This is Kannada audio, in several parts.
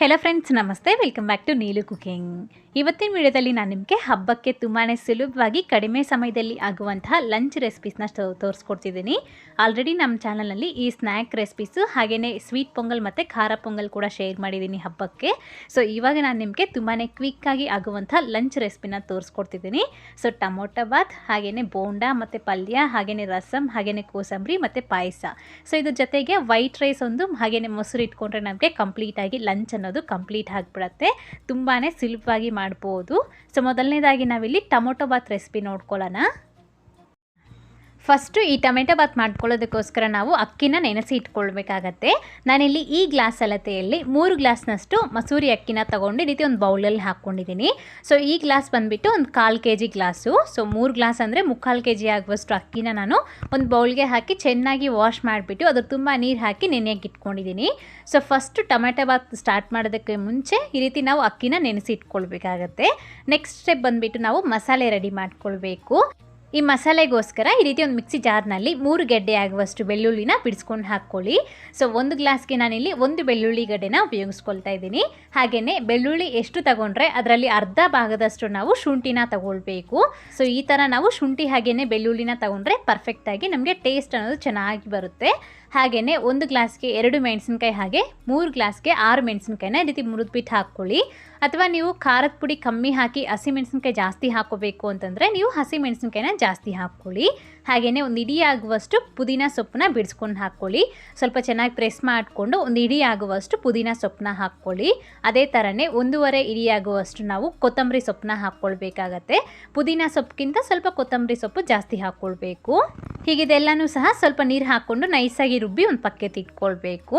ಹೆಲೋ ಫ್ರೆಂಡ್ಸ್ ನಮಸ್ತೆ. Welcome back to Neelu cooking ಇವತ್ತಿನ ವಿಡಿಯೋದಲ್ಲಿ ನಾನು ನಿಮಗೆ ಹಬ್ಬಕ್ಕೆ ತುಂಬಾ ಸುಲಭವಾಗಿ ಕಡಿಮೆ ಸಮಯದಲ್ಲಿ ಆಗುವಂತಹ ಲಂಚ್ ರೆಸಿಪೀಸ್ನ ತೋರಿಸ್ಕೊಡ್ತಿದ್ದೀನಿ. ಆಲ್ರೆಡಿ ನಮ್ಮ ಚಾನಲಲ್ಲಿ ಈ ಸ್ನ್ಯಾಕ್ ರೆಸಿಪೀಸು ಹಾಗೆಯೇ ಸ್ವೀಟ್ ಪೊಂಗಲ್ ಮತ್ತು ಖಾರ ಪೊಂಗಲ್ ಕೂಡ ಶೇರ್ ಮಾಡಿದ್ದೀನಿ ಹಬ್ಬಕ್ಕೆ. ಸೊ ಇವಾಗ ನಾನು ನಿಮಗೆ ತುಂಬಾ ಕ್ವಿಕ್ಕಾಗಿ ಆಗುವಂಥ ಲಂಚ್ ರೆಸಿಪಿನ ತೋರಿಸ್ಕೊಡ್ತಿದ್ದೀನಿ. ಸೊ ಟೊಮೊಟೊ ಬಾತ್ ಹಾಗೆಯೇ ಬೋಂಡ ಮತ್ತು ಪಲ್ಯ ಹಾಗೆಯೇ ರಸಮ್ ಹಾಗೆಯೇ ಕೋಸಂಬರಿ ಮತ್ತು ಪಾಯಸ. ಸೊ ಇದ್ರ ಜೊತೆಗೆ ವೈಟ್ ರೈಸ್ ಒಂದು ಹಾಗೆಯೇ ಮೊಸರು ಇಟ್ಕೊಂಡ್ರೆ ನಮಗೆ ಕಂಪ್ಲೀಟಾಗಿ ಲಂಚ್ ಅನ್ನೋದು ಕಂಪ್ಲೀಟ್ ಆಗಿಬಿಡತ್ತೆ. ತುಂಬಾ ಸುಲಭವಾಗಿ ಮಾಡ್ಬೋದು. ಸೊ ಮೊದಲನೇದಾಗಿ ನಾವಿಲ್ಲಿ ಟೊಮೊಟೊ ಬಾತ್ ರೆಸಿಪಿ ನೋಡ್ಕೊಳ್ಳೋಣ. ಫಸ್ಟು ಈ ಟೊಮೆಟೊ ಬಾತ್ ಮಾಡ್ಕೊಳ್ಳೋದಕ್ಕೋಸ್ಕರ ನಾವು ಅಕ್ಕಿನ ನೆನೆಸಿ ಇಟ್ಕೊಳ್ಬೇಕಾಗತ್ತೆ. ನಾನಿಲ್ಲಿ ಈ ಗ್ಲಾಸ್ ಅಲತೆಯಲ್ಲಿ ಮೂರು ಗ್ಲಾಸ್ನಷ್ಟು ಮಸೂರಿ ಅಕ್ಕಿನ ತೊಗೊಂಡು ಈ ರೀತಿ ಒಂದು ಬೌಲಲ್ಲಿ ಹಾಕ್ಕೊಂಡಿದ್ದೀನಿ. ಸೊ ಈ ಗ್ಲಾಸ್ ಬಂದುಬಿಟ್ಟು ಒಂದು ಕಾಲು ಕೆ ಜಿ ಗ್ಲಾಸು. ಸೊ ಮೂರು ಗ್ಲಾಸ್ ಅಂದರೆ ಮುಕ್ಕಾಲು ಕೆ ಜಿ ಆಗುವಷ್ಟು ಅಕ್ಕಿನ ನಾನು ಒಂದು ಬೌಲ್ಗೆ ಹಾಕಿ ಚೆನ್ನಾಗಿ ವಾಶ್ ಮಾಡಿಬಿಟ್ಟು ಅದ್ರ ತುಂಬ ನೀರು ಹಾಕಿ ನೆನೆಯಕ್ಕೆ ಇಟ್ಕೊಂಡಿದ್ದೀನಿ. So first tomato bath start ಮಾಡೋದಕ್ಕೆ ಮುಂಚೆ ಈ ರೀತಿ ನಾವು ಅಕ್ಕಿನ ನೆನೆಸಿ ಇಟ್ಕೊಳ್ಬೇಕಾಗತ್ತೆ. ನೆಕ್ಸ್ಟ್ ಸ್ಟೆಪ್ ಬಂದುಬಿಟ್ಟು ನಾವು ಮಸಾಲೆ ರೆಡಿ ಮಾಡ್ಕೊಳ್ಬೇಕು. ಈ ಮಸಾಲೆಗೋಸ್ಕರ ಈ ರೀತಿ ಒಂದು ಮಿಕ್ಸಿ ಜಾರ್ನಲ್ಲಿ ಮೂರು ಗೆಡ್ಡೆ ಆಗುವಷ್ಟು ಬೆಳ್ಳುಳ್ಳಿನ ಬಿಡಿಸ್ಕೊಂಡು ಹಾಕ್ಕೊಳ್ಳಿ. ಸೊ ಒಂದು ಗ್ಲಾಸ್ಗೆ ನಾನಿಲ್ಲಿ ಒಂದು ಬೆಳ್ಳುಳ್ಳಿ ಗಡ್ಡೆನ ಉಪಯೋಗಿಸ್ಕೊಳ್ತಾ ಇದ್ದೀನಿ. ಹಾಗೆಯೇ ಬೆಳ್ಳುಳ್ಳಿ ಎಷ್ಟು ತಗೊಂಡ್ರೆ ಅದರಲ್ಲಿ ಅರ್ಧ ಭಾಗದಷ್ಟು ನಾವು ಶುಂಠಿನ ತಗೊಳ್ಬೇಕು. ಸೊ ಈ ಥರ ನಾವು ಶುಂಠಿ ಹಾಗೆಯೇ ಬೆಳ್ಳುಳ್ಳಿನ ತಗೊಂಡ್ರೆ ಪರ್ಫೆಕ್ಟಾಗಿ ನಮಗೆ ಟೇಸ್ಟ್ ಅನ್ನೋದು ಚೆನ್ನಾಗಿ ಬರುತ್ತೆ. ಹಾಗೆಯೇ ಒಂದು ಗ್ಲಾಸ್ಗೆ ಎರಡು ಮೆಣಸಿನ್ಕಾಯಿ ಹಾಗೆ ಮೂರು ಗ್ಲಾಸ್ಗೆ ಆರು ಮೆಣಸಿನ್ಕಾಯಿನ ಈ ರೀತಿ ಮುರಿದ್ಬಿಟ್ಟು ಹಾಕ್ಕೊಳ್ಳಿ. ಅಥವಾ ನೀವು ಖಾರದ ಪುಡಿ ಕಮ್ಮಿ ಹಾಕಿ ಹಸಿ ಮೆಣಸಿನ್ಕಾಯಿ ಜಾಸ್ತಿ ಹಾಕೋಬೇಕು ಅಂತಂದರೆ ನೀವು ಹಸಿ ಮೆಣಸಿನ್ಕಾಯಿನ ಜಾಸ್ತಿ ಹಾಕ್ಕೊಳ್ಳಿ. ಹಾಗೆಯೇ ಒಂದು ಇಡೀ ಆಗುವಷ್ಟು ಪುದೀನ ಸೊಪ್ಪನ್ನ ಬಿಡಿಸ್ಕೊಂಡು ಹಾಕ್ಕೊಳ್ಳಿ. ಸ್ವಲ್ಪ ಚೆನ್ನಾಗಿ ಪ್ರೆಸ್ ಮಾಡಿಕೊಂಡು ಒಂದು ಇಡೀ ಆಗುವಷ್ಟು ಪುದೀನ ಸೊಪ್ಪನ್ನ ಹಾಕ್ಕೊಳ್ಳಿ. ಅದೇ ಥರನೇ ಒಂದೂವರೆ ಇಡೀ ಆಗುವಷ್ಟು ನಾವು ಕೊತ್ತಂಬರಿ ಸೊಪ್ಪನ್ನ ಹಾಕ್ಕೊಳ್ಬೇಕಾಗತ್ತೆ. ಪುದೀನ ಸೊಪ್ಪಿಗಿಂತ ಸ್ವಲ್ಪ ಕೊತ್ತಂಬರಿ ಸೊಪ್ಪು ಜಾಸ್ತಿ ಹಾಕ್ಕೊಳ್ಬೇಕು. ಹೀಗಿದೆಲ್ಲನೂ ಸಹ ಸ್ವಲ್ಪ ನೀರು ಹಾಕ್ಕೊಂಡು ನೈಸಾಗಿ ರುಬ್ಬಿ ಒಂದು ಪಕ್ಕೆ ಇಟ್ಕೊಳ್ಬೇಕು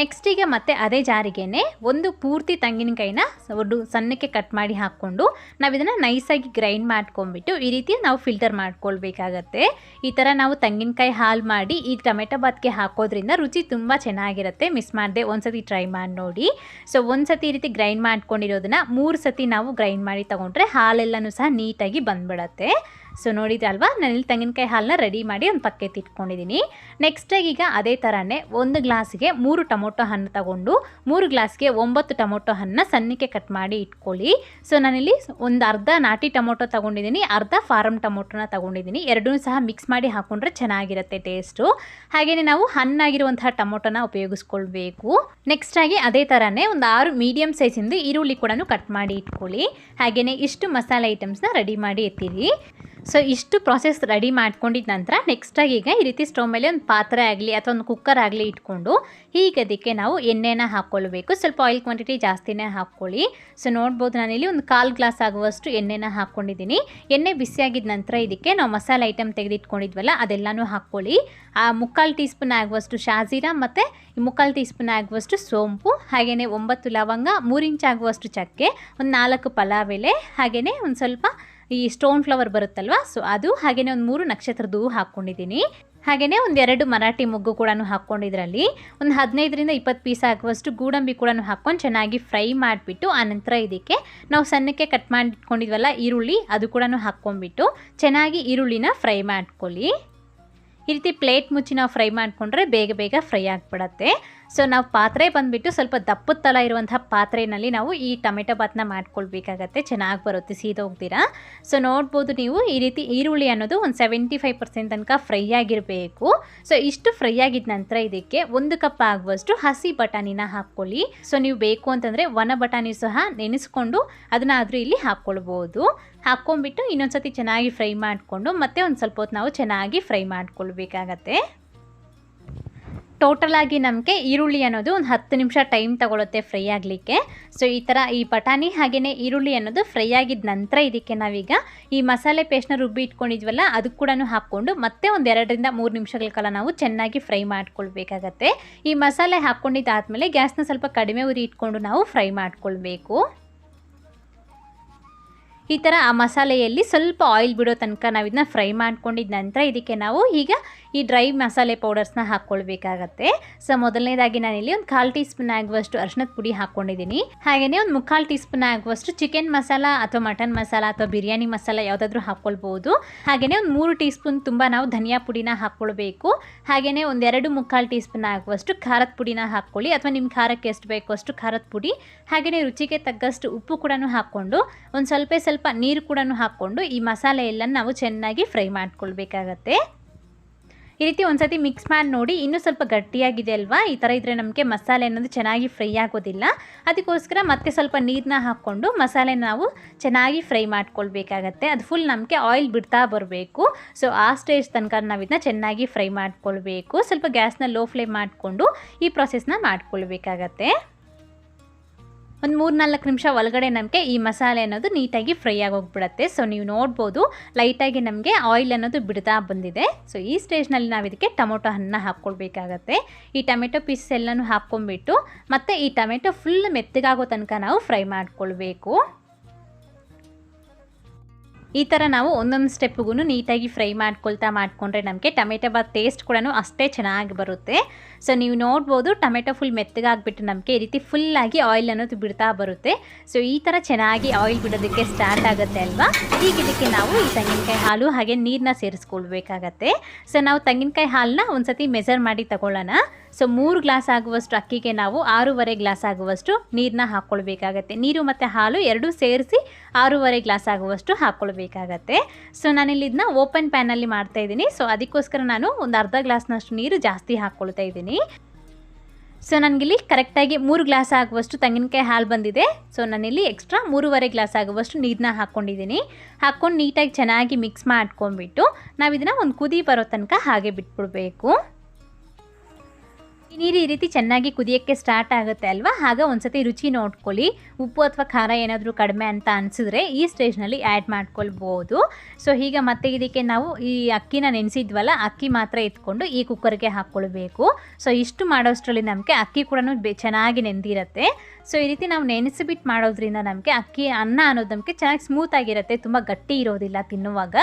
ನೆಕ್ಸ್ಟ್ ಈಗ ಮತ್ತೆ ಅದೇ ಜಾರಿಗೆನೆ ಒಂದು ಪೂರ್ತಿ ತೆಂಗಿನಕಾಯಿನ ಒಂದು ಸಣ್ಣಕ್ಕೆ ಕಟ್ ಮಾಡಿ ಹಾಕ್ಕೊಂಡು ನಾವು ಇದನ್ನು ನೈಸಾಗಿ ಗ್ರೈಂಡ್ ಮಾಡ್ಕೊಂಡ್ಬಿಟ್ಟು ಈ ರೀತಿ ನಾವು ಫಿಲ್ಟರ್ ಮಾಡ್ಕೊಳ್ಬೇಕಾಗತ್ತೆ. ಈ ಥರ ನಾವು ತೆಂಗಿನಕಾಯಿ ಹಾಲು ಮಾಡಿ ಈ ಟೊಮೆಟೊ ಬಾತ್ಗೆ ಹಾಕೋದ್ರಿಂದ ರುಚಿ ತುಂಬ ಚೆನ್ನಾಗಿರುತ್ತೆ. ಮಿಸ್ ಮಾಡದೆ ಒಂದ್ಸತಿ ಟ್ರೈ ಮಾಡಿ ನೋಡಿ. ಸೊ ಒಂದು ಸತಿ ಈ ರೀತಿ ಗ್ರೈಂಡ್ ಮಾಡ್ಕೊಂಡಿರೋದನ್ನ ಮೂರು ಸತಿ ನಾವು ಗ್ರೈಂಡ್ ಮಾಡಿ ತೊಗೊಂಡ್ರೆ ಹಾಲೆಲ್ಲನೂ ಸಹ ನೀಟಾಗಿ ಬಂದ್ಬಿಡತ್ತೆ. ಸೊ ನೋಡಿದ್ರಲ್ವಾ ನಾನಿಲ್ಲಿ ತೆಂಗಿನಕಾಯಿ ಹಾಲನ್ನ ರೆಡಿ ಮಾಡಿ ಒಂದು ಪಕ್ಕಕ್ಕೆ ಇಟ್ಕೊಂಡಿದ್ದೀನಿ ನೆಕ್ಸ್ಟಾಗಿ ಈಗ ಅದೇ ಥರನೇ ಒಂದು ಗ್ಲಾಸ್ಗೆ ಮೂರು ಟೊಮೊಟೊ ಹಣ್ಣು ತಗೊಂಡು, ಮೂರು ಗ್ಲಾಸ್ಗೆ ಒಂಬತ್ತು ಟೊಮೊಟೊ ಹಣ್ಣನ್ನ ಸಣ್ಣಕ್ಕೆ ಕಟ್ ಮಾಡಿ ಇಟ್ಕೊಳ್ಳಿ. ಸೊ ನಾನಿಲ್ಲಿ ಒಂದು ಅರ್ಧ ನಾಟಿ ಟೊಮೊಟೊ ತೊಗೊಂಡಿದ್ದೀನಿ ಅರ್ಧ ಫಾರಮ್ ಟೊಮೊಟೊನ ತೊಗೊಂಡಿದ್ದೀನಿ ಎರಡೂ ಸಹ ಮಿಕ್ಸ್ ಮಾಡಿ ಹಾಕ್ಕೊಂಡ್ರೆ ಚೆನ್ನಾಗಿರುತ್ತೆ ಟೇಸ್ಟು ಹಾಗೆಯೇ ನಾವು ಹಣ್ಣಾಗಿರುವಂತಹ ಟೊಮೊಟೊನ ಉಪಯೋಗಿಸ್ಕೊಳ್ಬೇಕು. ನೆಕ್ಸ್ಟಾಗಿ ಅದೇ ಥರನೇ ಒಂದು ಆರು ಮೀಡಿಯಮ್ ಸೈಜಿಂದ ಈರುಳ್ಳಿ ಕೂಡ ಕಟ್ ಮಾಡಿ ಇಟ್ಕೊಳ್ಳಿ. ಹಾಗೆಯೇ ಇಷ್ಟು ಮಸಾಲೆ ಐಟಮ್ಸ್ನ ರೆಡಿ ಮಾಡಿ ಎತ್ತಿರಿ. ಸೊ ಇಷ್ಟು ಪ್ರಾಸೆಸ್ ರೆಡಿ ಮಾಡ್ಕೊಂಡಿದ್ದ ನಂತರ ನೆಕ್ಸ್ಟಾಗಿ ಈಗ ಈ ರೀತಿ ಸ್ಟೋವ್ ಮೇಲೆ ಒಂದು ಪಾತ್ರೆ ಆಗಲಿ ಅಥವಾ ಒಂದು ಕುಕ್ಕರ್ ಆಗಲಿ ಇಟ್ಕೊಂಡು ಈಗ ಅದಕ್ಕೆ ನಾವು ಎಣ್ಣೆನ ಹಾಕ್ಕೊಳ್ಬೇಕು ಸ್ವಲ್ಪ ಆಯಿಲ್ ಕ್ವಾಂಟಿಟಿ ಜಾಸ್ತಿನೇ ಹಾಕ್ಕೊಳ್ಳಿ. ಸೊ ನೋಡ್ಬೋದು ನಾನಿಲ್ಲಿ ಒಂದು ಕಾಲು ಗ್ಲಾಸ್ ಆಗುವಷ್ಟು ಎಣ್ಣೆನ ಹಾಕ್ಕೊಂಡಿದ್ದೀನಿ. ಎಣ್ಣೆ ಬಿಸಿಯಾಗಿದ್ದ ನಂತರ ಇದಕ್ಕೆ ನಾವು ಮಸಾಲೆ ಐಟಮ್ ತೆಗೆದಿಟ್ಕೊಂಡಿದ್ವಲ್ಲ ಅದೆಲ್ಲನೂ ಹಾಕ್ಕೊಳ್ಳಿ. ಆ, ಮುಕ್ಕಾಲು ಟೀ ಸ್ಪೂನ್ ಆಗುವಷ್ಟು ಶಾಜೀರಾ ಮತ್ತು ಮುಕ್ಕಾಲು ಟೀ ಸ್ಪೂನ್ ಆಗುವಷ್ಟು ಸೋಂಪು ಹಾಗೆಯೇ ಒಂಬತ್ತು ಲವಂಗ, ಮೂರು ಇಂಚ್ ಆಗುವಷ್ಟು ಚಕ್ಕೆ, ಒಂದು ನಾಲ್ಕು ಪಲಾವ್ ಎಲೆ ಹಾಗೆಯೇ ಒಂದು ಸ್ವಲ್ಪ ಈ ಸ್ಟೋನ್ ಫ್ಲವರ್ ಬರುತ್ತಲ್ವ? ಸೊ ಅದು ಹಾಗೆಯೇ ಒಂದು ಮೂರು ನಕ್ಷತ್ರದ ಹೂವು ಹಾಕ್ಕೊಂಡಿದ್ದೀನಿ. ಹಾಗೆಯೇ ಒಂದೆರಡು ಮರಾಠಿ ಮೊಗ್ಗು ಕೂಡ ಹಾಕ್ಕೊಂಡಿದ್ರಲ್ಲಿ. ಒಂದು ಹದಿನೈದರಿಂದ ಇಪ್ಪತ್ತು ಪೀಸ್ ಆಗುವಷ್ಟು ಗೂಡಂಬಿ ಕೂಡ ಹಾಕ್ಕೊಂಡು ಚೆನ್ನಾಗಿ ಫ್ರೈ ಮಾಡಿಬಿಟ್ಟು ಆನಂತರ ಇದಕ್ಕೆ ನಾವು ಸಣ್ಣಕ್ಕೆ ಕಟ್ ಮಾಡಿಟ್ಕೊಂಡಿದ್ವಲ್ಲ ಈರುಳ್ಳಿ, ಅದು ಕೂಡ ಹಾಕ್ಕೊಂಡ್ಬಿಟ್ಟು ಚೆನ್ನಾಗಿ ಈರುಳ್ಳಿನ ಫ್ರೈ ಮಾಡ್ಕೊಳ್ಳಿ. ಈ ರೀತಿ ಪ್ಲೇಟ್ ಮುಚ್ಚಿ ನಾವು ಫ್ರೈ ಮಾಡಿಕೊಂಡ್ರೆ ಬೇಗ ಬೇಗ ಫ್ರೈ ಆಗಿಬಿಡತ್ತೆ. ಸೊ ನಾವು ಪಾತ್ರೆ ಬಂದುಬಿಟ್ಟು ಸ್ವಲ್ಪ ದಪ್ಪದ ತಲ ಇರುವಂತಹ ಪಾತ್ರೆಯಲ್ಲಿ ನಾವು ಈ ಟೊಮೆಟೊ ಬಾತ್ನ ಮಾಡ್ಕೊಳ್ಬೇಕಾಗತ್ತೆ. ಚೆನ್ನಾಗಿ ಬರುತ್ತೆ ಸೀದೋಗ್ದಿರಾ ಸೊ ನೋಡ್ಬೋದು ನೀವು ಈ ರೀತಿ ಈರುಳ್ಳಿ ಅನ್ನೋದು ಒಂದು ಸೆವೆಂಟಿ ಫೈವ್ ಪರ್ಸೆಂಟ್ ತನಕ ಫ್ರೈ ಆಗಿರಬೇಕು. ಸೊ ಇಷ್ಟು ಫ್ರೈ ಆಗಿದ ನಂತರ ಇದಕ್ಕೆ ಒಂದು ಕಪ್ ಆಗುವಷ್ಟು ಹಸಿ ಬಟಾಣಿನ ಹಾಕ್ಕೊಳ್ಳಿ. ಸೊ ನೀವು ಬೇಕು ಅಂತಂದರೆ ಒಣ ಬಟಾಣಿ ಸಹ ನೆನೆಸ್ಕೊಂಡು ಅದನ್ನಾದರೂ ಇಲ್ಲಿ ಹಾಕ್ಕೊಳ್ಬೋದು. ಹಾಕ್ಕೊಂಡ್ಬಿಟ್ಟು ಇನ್ನೊಂದ್ಸತಿ ಚೆನ್ನಾಗಿ ಫ್ರೈ ಮಾಡಿಕೊಂಡು ಮತ್ತೆ ಒಂದು ಸ್ವಲ್ಪ ಹೊತ್ತು ನಾವು ಚೆನ್ನಾಗಿ ಫ್ರೈ ಮಾಡ್ಕೊಳ್ಬೇಕಾಗತ್ತೆ. ಟೋಟಲಾಗಿ ನಮಗೆ ಈರುಳ್ಳಿ ಅನ್ನೋದು ಒಂದು ಹತ್ತು ನಿಮಿಷ ಟೈಮ್ ತಗೊಳುತ್ತೆ ಫ್ರೈ ಆಗಲಿಕ್ಕೆ. ಸೊ ಈ ಥರ ಈ ಬಟಾಣಿ ಹಾಗೆಯೇ ಈರುಳ್ಳಿ ಅನ್ನೋದು ಫ್ರೈ ಆಗಿದ ನಂತರ ಇದಕ್ಕೆ ನಾವೀಗ ಈ ಮಸಾಲೆ ಪೇಸ್ಟ್ನ ರುಬ್ಬಿ ಇಟ್ಕೊಂಡಿದ್ವಲ್ಲ, ಅದು ಕೂಡ ಹಾಕ್ಕೊಂಡು ಮತ್ತೆ ಒಂದು ಎರಡರಿಂದ ಮೂರು ನಿಮಿಷಗಳ ಕಾಲ ನಾವು ಚೆನ್ನಾಗಿ ಫ್ರೈ ಮಾಡ್ಕೊಳ್ಬೇಕಾಗತ್ತೆ. ಈ ಮಸಾಲೆ ಹಾಕ್ಕೊಂಡಿದ್ದಾದಮೇಲೆ ಗ್ಯಾಸ್ನ ಸ್ವಲ್ಪ ಕಡಿಮೆ ಉರಿ ಇಟ್ಕೊಂಡು ನಾವು ಫ್ರೈ ಮಾಡ್ಕೊಳ್ಬೇಕು. ಈ ಥರ ಆ ಮಸಾಲೆಯಲ್ಲಿ ಸ್ವಲ್ಪ ಆಯಿಲ್ ಬಿಡೋ ತನಕ ನಾವು ಇದನ್ನ ಫ್ರೈ ಮಾಡ್ಕೊಂಡಿದ್ದ ನಂತರ ಇದಕ್ಕೆ ನಾವು ಈಗ ಈ ಡ್ರೈ ಮಸಾಲೆ ಪೌಡರ್ಸ್ನ ಹಾಕ್ಕೊಳ್ಬೇಕಾಗತ್ತೆ. ಸೊ ಮೊದಲನೇದಾಗಿ ನಾನಿಲ್ಲಿ ಒಂದು ಕಾಲು ಟೀ ಸ್ಪೂನ್ ಆಗುವಷ್ಟು ಅರ್ಶಿನದ ಪುಡಿ ಹಾಕ್ಕೊಂಡಿದ್ದೀನಿ ಹಾಗೆಯೇ ಒಂದು ಮುಕ್ಕಾಲು ಟೀ ಸ್ಪೂನ್ ಆಗುವಷ್ಟು ಚಿಕನ್ ಮಸಾಲ ಅಥವಾ ಮಟನ್ ಮಸಾಲ ಅಥವಾ ಬಿರಿಯಾನಿ ಮಸಾಲ ಯಾವುದಾದ್ರೂ ಹಾಕ್ಕೊಳ್ಬೋದು. ಹಾಗೆಯೇ ಒಂದು ಮೂರು ಟೀ ಸ್ಪೂನ್ ತುಂಬ ನಾವು ಧನಿಯಾ ಪುಡಿನ ಹಾಕ್ಕೊಳ್ಬೇಕು. ಹಾಗೆಯೇ ಒಂದೆರಡು ಮುಕ್ಕಾಲು ಟೀ ಸ್ಪೂನ್ ಆಗುವಷ್ಟು ಖಾರದ ಪುಡಿನ ಹಾಕ್ಕೊಳ್ಳಿ ಅಥವಾ ನಿಮ್ಮ ಖಾರಕ್ಕೆ ಎಷ್ಟು ಬೇಕೋ ಅಷ್ಟು ಖಾರದ ಪುಡಿ. ಹಾಗೆಯೇ ರುಚಿಗೆ ತಕ್ಕಷ್ಟು ಉಪ್ಪು ಕೂಡ ಹಾಕ್ಕೊಂಡು ಒಂದು ಸ್ವಲ್ಪ ಸ್ವಲ್ಪ ನೀರು ಕೂಡ ಹಾಕ್ಕೊಂಡು ಈ ಮಸಾಲೆ ಎಲ್ಲ ನಾವು ಚೆನ್ನಾಗಿ ಫ್ರೈ ಮಾಡ್ಕೊಳ್ಬೇಕಾಗತ್ತೆ. ಈ ರೀತಿ ಒಂದ್ಸತಿ ಮಿಕ್ಸ್ ಮಾಡಿ ನೋಡಿ, ಇನ್ನೂ ಸ್ವಲ್ಪ ಗಟ್ಟಿಯಾಗಿದೆ ಅಲ್ವಾ? ಈ ಥರ ಇದ್ದರೆ ನಮಗೆ ಮಸಾಲೆ ಅನ್ನೋದು ಚೆನ್ನಾಗಿ ಫ್ರೈ ಆಗೋದಿಲ್ಲ. ಅದಕ್ಕೋಸ್ಕರ ಮತ್ತೆ ಸ್ವಲ್ಪ ನೀರನ್ನ ಹಾಕ್ಕೊಂಡು ಮಸಾಲೆ ನಾವು ಚೆನ್ನಾಗಿ ಫ್ರೈ ಮಾಡ್ಕೊಳ್ಬೇಕಾಗತ್ತೆ. ಅದು ಫುಲ್ ನಮಗೆ ಆಯಿಲ್ ಬಿಡ್ತಾ ಬರಬೇಕು. ಸೊ ಆ ಸ್ಟೇಜ್ ತನಕ ನಾವು ಇದನ್ನ ಚೆನ್ನಾಗಿ ಫ್ರೈ ಮಾಡ್ಕೊಳ್ಬೇಕು. ಸ್ವಲ್ಪ ಗ್ಯಾಸ್ನ ಲೋ ಫ್ಲೇಮ್ ಮಾಡಿಕೊಂಡು ಈ ಪ್ರೊಸೆಸ್ನ ಮಾಡ್ಕೊಳ್ಬೇಕಾಗತ್ತೆ. ಒಂದು ಮೂರು ನಾಲ್ಕು ನಿಮಿಷ ಒಳಗಡೆ ನಮಗೆ ಈ ಮಸಾಲೆ ಅನ್ನೋದು ನೀಟಾಗಿ ಫ್ರೈ ಆಗೋಗ್ಬಿಡುತ್ತೆ. ಸೊ ನೀವು ನೋಡ್ಬೋದು ಲೈಟಾಗಿ ನಮಗೆ ಆಯಿಲ್ ಅನ್ನೋದು ಬಿಡ್ತಾ ಬಂದಿದೆ. ಸೊ ಈ ಸ್ಟೇಜ್ನಲ್ಲಿ ನಾವು ಇದಕ್ಕೆ ಟೊಮೊಟೊ ಹಣ್ಣನ್ನ ಹಾಕ್ಕೊಳ್ಬೇಕಾಗತ್ತೆ. ಈ ಟೊಮೆಟೊ ಪೀಸ್ ಎಲ್ಲನೂ ಹಾಕ್ಕೊಂಬಿಟ್ಟು ಮತ್ತು ಈ ಟೊಮೆಟೊ ಫುಲ್ ಮೆತ್ತಗಾಗೋ ತನಕ ನಾವು ಫ್ರೈ ಮಾಡ್ಕೊಳ್ಬೇಕು. ಈ ಥರ ನಾವು ಒಂದೊಂದು ಸ್ಟೆಪ್ಗೂ ನೀಟಾಗಿ ಫ್ರೈ ಮಾಡ್ಕೊಳ್ತಾ ಮಾಡಿಕೊಂಡ್ರೆ ನಮಗೆ ಟೊಮೆಟೊ ಬಾತ್ ಟೇಸ್ಟ್ ಕೂಡ ಅಷ್ಟೇ ಚೆನ್ನಾಗಿ ಬರುತ್ತೆ. ಸೊ ನೀವು ನೋಡ್ಬೋದು ಟೊಮೆಟೊ ಫುಲ್ ಮೆತ್ತಗಾಗ್ಬಿಟ್ಟು ನಮಗೆ ಈ ರೀತಿ ಫುಲ್ಲಾಗಿ ಆಯಿಲ್ ಅನ್ನೋದು ಬಿಡ್ತಾ ಬರುತ್ತೆ. ಸೊ ಈ ಥರ ಚೆನ್ನಾಗಿ ಆಯಿಲ್ ಬಿಡೋದಕ್ಕೆ ಸ್ಟಾರ್ಟ್ ಆಗುತ್ತೆ ಅಲ್ವಾ? ಈಗ ಇದಕ್ಕೆ ನಾವು ಈ ತೆಂಗಿನಕಾಯಿ ಹಾಲು ಹಾಗೆ ನೀರನ್ನ ಸೇರಿಸ್ಕೊಳ್ಬೇಕಾಗತ್ತೆ. ಸೊ ನಾವು ತೆಂಗಿನಕಾಯಿ ಹಾಲನ್ನ ಒಂದು ಸತಿ ಮೆಜರ್ ಮಾಡಿ ತಗೊಳ್ಳೋಣ. ಸೊ ಮೂರು ಗ್ಲಾಸ್ ಆಗುವಷ್ಟು ಅಕ್ಕಿಗೆ ನಾವು ಆರೂವರೆ ಗ್ಲಾಸ್ ಆಗುವಷ್ಟು ನೀರನ್ನ ಹಾಕ್ಕೊಳ್ಬೇಕಾಗತ್ತೆ ನೀರು ಮತ್ತು ಹಾಲು ಎರಡೂ ಸೇರಿಸಿ ಆರೂವರೆ ಗ್ಲಾಸ್ ಆಗುವಷ್ಟು ಹಾಕ್ಕೊಳ್ಬೇಕಾಗತ್ತೆ ಸೊ ನಾನಿಲ್ಲಿ ಇದನ್ನ ಓಪನ್ ಪ್ಯಾನಲ್ಲಿ ಮಾಡ್ತಾ ಇದ್ದೀನಿ. ಸೊ ಅದಕ್ಕೋಸ್ಕರ ನಾನು ಒಂದು ಅರ್ಧ ಗ್ಲಾಸ್ನಷ್ಟು ನೀರು ಜಾಸ್ತಿ ಹಾಕ್ಕೊಳ್ತಾ ಇದ್ದೀನಿ. ಸೊ ನನಗಿಲ್ಲಿ ಕರೆಕ್ಟಾಗಿ ಮೂರು ಗ್ಲಾಸ್ ಆಗುವಷ್ಟು ತೆಂಗಿನಕಾಯಿ ಹಾಲು ಬಂದಿದೆ. ಸೊ ನಾನಿಲ್ಲಿ ಎಕ್ಸ್ಟ್ರಾ ಮೂರುವರೆ ಗ್ಲಾಸ್ ಆಗುವಷ್ಟು ನೀರನ್ನ ಹಾಕ್ಕೊಂಡಿದ್ದೀನಿ ಹಾಕ್ಕೊಂಡು ನೀಟಾಗಿ ಚೆನ್ನಾಗಿ ಮಿಕ್ಸ್ ಮಾಡ್ಕೊಂಡ್ಬಿಟ್ಟು ನಾವು ಇದನ್ನು ಒಂದು ಕುದಿ ಬರೋ ತನಕ ಹಾಗೆ ಬಿಟ್ಬಿಡ್ಬೇಕು. ನೀರು ಈ ರೀತಿ ಚೆನ್ನಾಗಿ ಕುದಿಯೋಕ್ಕೆ ಸ್ಟಾರ್ಟ್ ಆಗುತ್ತೆ ಅಲ್ವಾ? ಆಗ ಒಂದ್ಸತಿ ರುಚಿ ನೋಡ್ಕೊಳ್ಳಿ. ಉಪ್ಪು ಅಥವಾ ಖಾರ ಏನಾದರೂ ಕಡಿಮೆ ಅಂತ ಅನಿಸಿದ್ರೆ ಈ ಸ್ಟೇಜ್ನಲ್ಲಿ ಆ್ಯಡ್ ಮಾಡ್ಕೊಳ್ಬೋದು. ಸೊ ಈಗ ಮತ್ತೆ ಇದಕ್ಕೆ ನಾವು ಈ ಅಕ್ಕಿನ ನೆನೆಸಿದ್ವಲ್ಲ, ಅಕ್ಕಿ ಮಾತ್ರ ಎತ್ಕೊಂಡು ಈ ಕುಕ್ಕರ್ಗೆ ಹಾಕ್ಕೊಳ್ಬೇಕು. ಸೊ ಇಷ್ಟು ಮಾಡೋಷ್ಟರಲ್ಲಿ ನಮಗೆ ಅಕ್ಕಿ ಕೂಡ ಚೆನ್ನಾಗಿ ನೆಂದಿರುತ್ತೆ. ಸೊ ಈ ರೀತಿ ನಾವು ನೆನೆಸಿಬಿಟ್ಟು ಮಾಡೋದ್ರಿಂದ ನಮಗೆ ಅಕ್ಕಿ, ಅನ್ನ ಅನ್ನೋದು ನಮಗೆ ಚೆನ್ನಾಗಿ ಸ್ಮೂತಾಗಿರುತ್ತೆ ತುಂಬ ಗಟ್ಟಿ ಇರೋದಿಲ್ಲ ತಿನ್ನುವಾಗ.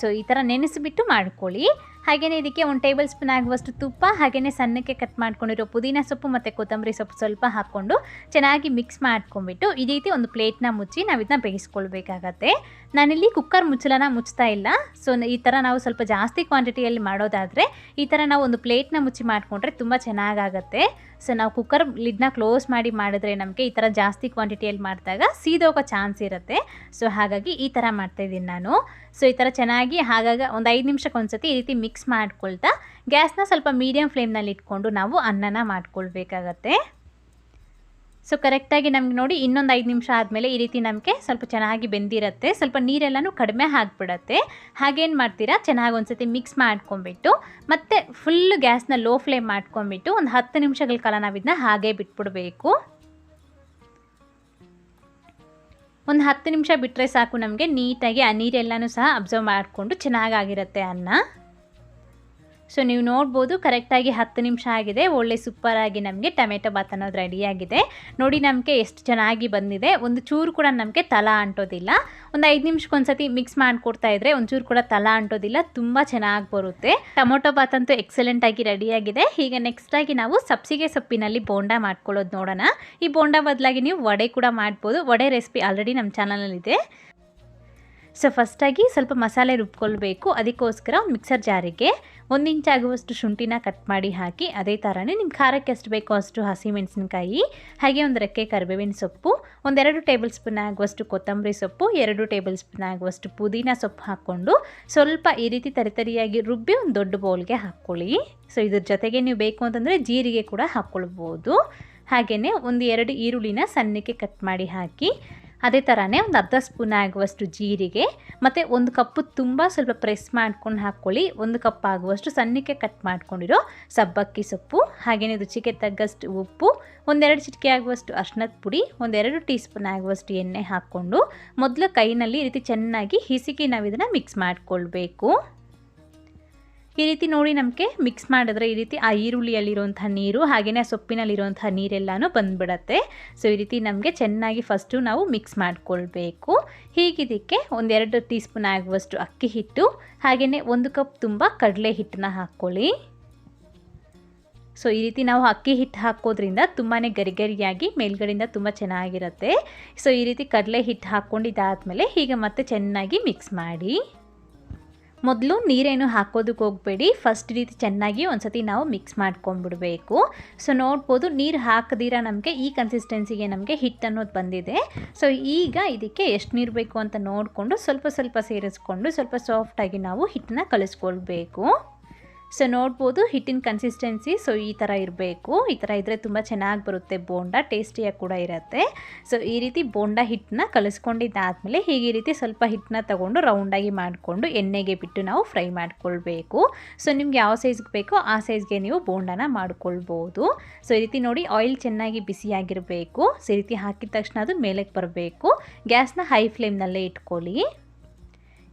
ಸೊ ಈ ಥರ ನೆನೆಸಿಬಿಟ್ಟು ಮಾಡ್ಕೊಳ್ಳಿ. ಹಾಗೆಯೇ ಇದಕ್ಕೆ ಒಂದು ಟೇಬಲ್ ಸ್ಪೂನ್ ಆಗುವಷ್ಟು ತುಪ್ಪ ಹಾಗೆಯೇ ಸಣ್ಣಕ್ಕೆ ಕಟ್ ಮಾಡ್ಕೊಂಡಿರೋ ಪುದೀನ ಸೊಪ್ಪು ಮತ್ತು ಕೊತ್ತಂಬರಿ ಸೊಪ್ಪು ಸ್ವಲ್ಪ ಹಾಕ್ಕೊಂಡು ಚೆನ್ನಾಗಿ ಮಿಕ್ಸ್ ಮಾಡ್ಕೊಂಡ್ಬಿಟ್ಟು ಈ ರೀತಿ ಒಂದು ಪ್ಲೇಟ್ನ ಮುಚ್ಚಿ ನಾವು ಇದನ್ನ ಬೇಯಿಸ್ಕೊಳ್ಬೇಕಾಗತ್ತೆ. ನಾನಿಲ್ಲಿ ಕುಕ್ಕರ್ ಮುಚ್ಚಲನ ಮುಚ್ತಾ ಇಲ್ಲ. ಸೊ ಈ ಥರ ನಾವು ಸ್ವಲ್ಪ ಜಾಸ್ತಿ ಕ್ವಾಂಟಿಟಿಯಲ್ಲಿ ಮಾಡೋದಾದರೆ ಈ ಥರ ನಾವು ಒಂದು ಪ್ಲೇಟ್ನ ಮುಚ್ಚಿ ಮಾಡಿಕೊಂಡ್ರೆ ತುಂಬ ಚೆನ್ನಾಗಾಗತ್ತೆ. ಸೊ ನಾವು ಕುಕ್ಕರ್ ಲಿಡ್ನ ಕ್ಲೋಸ್ ಮಾಡಿ ಮಾಡಿದ್ರೆ ನಮಗೆ ಈ ಥರ ಜಾಸ್ತಿ ಕ್ವಾಂಟಿಟಿಯಲ್ಲಿ ಮಾಡಿದಾಗ ಸೀದೋಗೋ ಚಾನ್ಸ್ ಇರುತ್ತೆ. ಸೊ ಹಾಗಾಗಿ ಈ ಥರ ಮಾಡ್ತಾಯಿದ್ದೀನಿ ನಾನು. ಸೊ ಈ ಥರ ಚೆನ್ನಾಗಿ ಹಾಗಾಗಿ ಒಂದು ಐದು ನಿಮಿಷಕ್ಕೆ ಒಂದ್ಸತಿ ಈ ರೀತಿ ಮಿಕ್ಸ್ ಮಾಡ್ಕೊಳ್ತಾ, ಗ್ಯಾಸ್ನ ಸ್ವಲ್ಪ ಮೀಡಿಯಮ್ ಫ್ಲೇಮ್ನಲ್ಲಿ ಇಟ್ಕೊಂಡು ನಾವು ಅನ್ನನ ಮಾಡ್ಕೊಳ್ಬೇಕಾಗತ್ತೆ. ಸೊ ಕರೆಕ್ಟಾಗಿ ನಮ್ಗೆ ನೋಡಿ ಇನ್ನೊಂದು ಐದು ನಿಮಿಷ ಆದಮೇಲೆ ಈ ರೀತಿ ನಮಗೆ ಸ್ವಲ್ಪ ಚೆನ್ನಾಗಿ ಬೆಂದಿರುತ್ತೆ. ಸ್ವಲ್ಪ ನೀರೆಲ್ಲನೂ ಕಡಿಮೆ ಆಗಿಬಿಡತ್ತೆ. ಹಾಗೇನು ಮಾಡ್ತೀರಾ? ಚೆನ್ನಾಗಿ ಒಂದ್ಸತಿ ಮಿಕ್ಸ್ ಮಾಡ್ಕೊಂಬಿಟ್ಟು ಮತ್ತು ಫುಲ್ಲು ಗ್ಯಾಸ್ನ ಲೋ ಫ್ಲೇಮ್ ಮಾಡ್ಕೊಂಬಿಟ್ಟು ಒಂದು ಹತ್ತು ನಿಮಿಷಗಳ ಕಾಲ ನಾವು ಇದನ್ನ ಹಾಗೆ ಬಿಟ್ಬಿಡಬೇಕು. ಒಂದು ಹತ್ತು ನಿಮಿಷ ಬಿಟ್ಟರೆ ಸಾಕು ನಮಗೆ, ನೀಟಾಗಿ ಆ ನೀರೆಲ್ಲನೂ ಸಹ ಅಬ್ಸರ್ವ್ ಮಾಡಿಕೊಂಡು ಚೆನ್ನಾಗಾಗಿರುತ್ತೆ ಅನ್ನ. ಸೊ ನೀವು ನೋಡ್ಬೋದು, ಕರೆಕ್ಟಾಗಿ ಹತ್ತು ನಿಮಿಷ ಆಗಿದೆ. ಒಳ್ಳೆ ಸೂಪರಾಗಿ ನಮಗೆ ಟೊಮೆಟೊ ಬಾತ್ ಅನ್ನೋದು ರೆಡಿಯಾಗಿದೆ ನೋಡಿ ನಮಗೆ ಎಷ್ಟು ಚೆನ್ನಾಗಿ ಬಂದಿದೆ. ಒಂದು ಚೂರು ಕೂಡ ನಮಗೆ ತಲ ಅಂಟೋದಿಲ್ಲ. ಒಂದು ಐದು ನಿಮಿಷಕ್ಕೊಂದ್ಸತಿ ಮಿಕ್ಸ್ ಮಾಡಿಕೊಡ್ತಾ ಇದ್ರೆ ಒಂಚೂರು ಕೂಡ ತಲ ಅಂಟೋದಿಲ್ಲ. ತುಂಬ ಚೆನ್ನಾಗಿ ಬರುತ್ತೆ. ಟೊಮೊಟೊ ಬಾತ್ ಅಂತೂ ಎಕ್ಸಲೆಂಟ್ ಆಗಿ ರೆಡಿಯಾಗಿದೆ ಈಗ ನೆಕ್ಸ್ಟ್ ಆಗಿ ನಾವು ಸಬ್ಸಿಗೆ ಸೊಪ್ಪಿನಲ್ಲಿ ಬೋಂಡ ಮಾಡ್ಕೊಳ್ಳೋದು ನೋಡೋಣ. ಈ ಬೋಂಡ ಬದಲಾಗಿ ನೀವು ವಡೆ ಕೂಡ ಮಾಡ್ಬೋದು. ವಡೆ ರೆಸಿಪಿ ಆಲ್ರೆಡಿ ನಮ್ಮ ಚಾನಲಲ್ಲಿದೆ ಸೊ ಫಸ್ಟಾಗಿ ಸ್ವಲ್ಪ ಮಸಾಲೆ ರುಬ್ಕೊಳ್ಬೇಕು. ಅದಕ್ಕೋಸ್ಕರ ಒಂದು ಮಿಕ್ಸರ್ ಜಾರಿಗೆ ಒಂದು ಇಂಚ್ ಆಗುವಷ್ಟು ಶುಂಠಿನ ಕಟ್ ಮಾಡಿ ಹಾಕಿ, ಅದೇ ಥರನೇ ನಿಮ್ಮ ಖಾರಕ್ಕೆ ಎಷ್ಟು ಬೇಕೋ ಅಷ್ಟು ಹಸಿಮೆಣಸಿನಕಾಯಿ ಹಾಗೆ ಒಂದು ರೆಕ್ಕೆ ಕರಿಬೇವಿನ ಸೊಪ್ಪು ಒಂದೆರಡು ಟೇಬಲ್ ಸ್ಪೂನ್ ಆಗುವಷ್ಟು ಕೊತ್ತಂಬರಿ ಸೊಪ್ಪು, ಎರಡು ಟೇಬಲ್ ಸ್ಪೂನ್ ಆಗುವಷ್ಟು ಪುದೀನ ಸೊಪ್ಪು ಹಾಕ್ಕೊಂಡು ಸ್ವಲ್ಪ ಈ ರೀತಿ ತರಿತರಿಯಾಗಿ ರುಬ್ಬಿ ಒಂದು ದೊಡ್ಡ ಬೌಲ್ಗೆ ಹಾಕ್ಕೊಳ್ಳಿ. ಸೊ ಇದ್ರ ಜೊತೆಗೆ ನೀವು ಬೇಕು ಅಂತಂದರೆ ಜೀರಿಗೆ ಕೂಡ ಹಾಕ್ಕೊಳ್ಬೋದು. ಹಾಗೆಯೇ ಒಂದು ಎರಡು ಈರುಳ್ಳಿನ ಸಣ್ಣಕ್ಕೆ ಕಟ್ ಮಾಡಿ ಹಾಕಿ ಅದೇ ಥರನೇ ಒಂದು ಅರ್ಧ ಸ್ಪೂನ್ ಆಗುವಷ್ಟು ಜೀರಿಗೆ, ಮತ್ತು ಒಂದು ಕಪ್ಪು ತುಂಬ ಸ್ವಲ್ಪ ಪ್ರೆಸ್ ಮಾಡ್ಕೊಂಡು ಹಾಕ್ಕೊಳ್ಳಿ. ಒಂದು ಕಪ್ ಆಗುವಷ್ಟು ಸಣ್ಣಕ್ಕೆ ಕಟ್ ಮಾಡ್ಕೊಂಡಿರೋ ಸಬ್ಬಕ್ಕಿ ಸೊಪ್ಪು ಹಾಗೆಯೇ ರುಚಿಗೆ ತಗ್ಗಷ್ಟು ಉಪ್ಪು, ಒಂದೆರಡು ಚಿಟಿಕೆ ಆಗುವಷ್ಟು ಅರ್ಶಿನದ ಪುಡಿ, ಒಂದೆರಡು ಟೀ ಸ್ಪೂನ್ ಆಗುವಷ್ಟು ಎಣ್ಣೆ ಹಾಕ್ಕೊಂಡು ಮೊದಲು ಕೈನಲ್ಲಿ ಈ ರೀತಿ ಚೆನ್ನಾಗಿ ಹಿಸಿಕಿ ನಾವು ಇದನ್ನು ಮಿಕ್ಸ್ ಮಾಡಿಕೊಳ್ಬೇಕು. ಈ ರೀತಿ ನೋಡಿ ನಮಗೆ ಮಿಕ್ಸ್ ಮಾಡಿದ್ರೆ ಈ ರೀತಿ ಆ ಈರುಳ್ಳಿಯಲ್ಲಿರುವಂಥ ನೀರು ಹಾಗೆಯೇ ಸೊಪ್ಪಿನಲ್ಲಿರುವಂಥ ನೀರೆಲ್ಲನೂ ಬಂದುಬಿಡತ್ತೆ. ಸೊ ಈ ರೀತಿ ನಮಗೆ ಚೆನ್ನಾಗಿ ಫಸ್ಟು ನಾವು ಮಿಕ್ಸ್ ಮಾಡಿಕೊಳ್ಬೇಕು. ಹೀಗಿದಕ್ಕೆ ಒಂದೆರಡು ಟೀ ಸ್ಪೂನ್ ಆಗುವಷ್ಟು ಅಕ್ಕಿ ಹಿಟ್ಟು ಹಾಗೆಯೇ ಒಂದು ಕಪ್ ತುಂಬ ಕಡಲೆ ಹಿಟ್ಟನ್ನ ಹಾಕ್ಕೊಳ್ಳಿ. ಸೊ ಈ ರೀತಿ ನಾವು ಅಕ್ಕಿ ಹಿಟ್ಟು ಹಾಕೋದ್ರಿಂದ ತುಂಬಾ ಗರಿಗರಿಯಾಗಿ ಮೇಲ್ಗಡೆಯಿಂದ ತುಂಬ ಚೆನ್ನಾಗಿರುತ್ತೆ. ಸೊ ಈ ರೀತಿ ಕಡಲೆ ಹಿಟ್ಟು ಹಾಕ್ಕೊಂಡಿದ್ದಾದಮೇಲೆ ಹೀಗೆ ಮತ್ತೆ ಚೆನ್ನಾಗಿ ಮಿಕ್ಸ್ ಮಾಡಿ. ಮೊದಲು ನೀರೇನು ಹಾಕೋದಕ್ಕೆ ಹೋಗಬೇಡಿ. ಫಸ್ಟ್ ರೀತಿ ಚೆನ್ನಾಗಿ ಒಂದ್ಸತಿ ನಾವು ಮಿಕ್ಸ್ ಮಾಡ್ಕೊಂಡ್ಬಿಡಬೇಕು. ಸೊ ನೋಡ್ಬೋದು ನೀರು ಹಾಕದಿರ ನಮಗೆ ಈ ಕನ್ಸಿಸ್ಟೆನ್ಸಿಗೆ ನಮಗೆ ಹಿಟ್ಟು ಅನ್ನೋದು ಬಂದಿದೆ. ಸೊ ಈಗ ಇದಕ್ಕೆ ಎಷ್ಟು ನೀರು ಬೇಕು ಅಂತ ನೋಡಿಕೊಂಡು ಸ್ವಲ್ಪ ಸ್ವಲ್ಪ ಸೇರಿಸ್ಕೊಂಡು ಸ್ವಲ್ಪ ಸಾಫ್ಟಾಗಿ ನಾವು ಹಿಟ್ಟನ್ನ ಕಲಿಸ್ಕೊಳ್ಬೇಕು. ಸೊ ನೋಡ್ಬೋದು, ಹಿಟ್ಟಿನ ಕನ್ಸಿಸ್ಟೆನ್ಸಿ ಸೊ ಈ ಥರ ಇರಬೇಕು. ಈ ಥರ ಇದ್ದರೆ ತುಂಬ ಚೆನ್ನಾಗಿ ಬರುತ್ತೆ ಬೋಂಡ ಟೇಸ್ಟಿಯಾಗಿ ಕೂಡ ಇರುತ್ತೆ. ಸೊ ಈ ರೀತಿ ಬೋಂಡ ಹಿಟ್ಟನ್ನ ಕಲಿಸ್ಕೊಂಡಿದ್ದಾದಮೇಲೆ ಹೀಗೆ ಈ ರೀತಿ ಸ್ವಲ್ಪ ಹಿಟ್ಟನ್ನ ತಗೊಂಡು ರೌಂಡಾಗಿ ಮಾಡಿಕೊಂಡು ಎಣ್ಣೆಗೆ ಬಿಟ್ಟು ನಾವು ಫ್ರೈ ಮಾಡ್ಕೊಳ್ಬೇಕು. ಸೊ ನಿಮ್ಗೆ ಯಾವ ಸೈಜ್ಗೆ ಬೇಕೋ ಆ ಸೈಜ್ಗೆ ನೀವು ಬೋಂಡನ ಮಾಡ್ಕೊಳ್ಬೋದು. ಸೊ ಈ ರೀತಿ ನೋಡಿ ಆಯಿಲ್ ಚೆನ್ನಾಗಿ ಬಿಸಿಯಾಗಿರಬೇಕು. ಸೊ ಈ ರೀತಿ ಹಾಕಿದ ತಕ್ಷಣ ಅದು ಮೇಲಕ್ಕೆ ಬರಬೇಕು. ಗ್ಯಾಸ್ನ ಹೈ ಫ್ಲೇಮ್ನಲ್ಲೇ ಇಟ್ಕೊಳ್ಳಿ.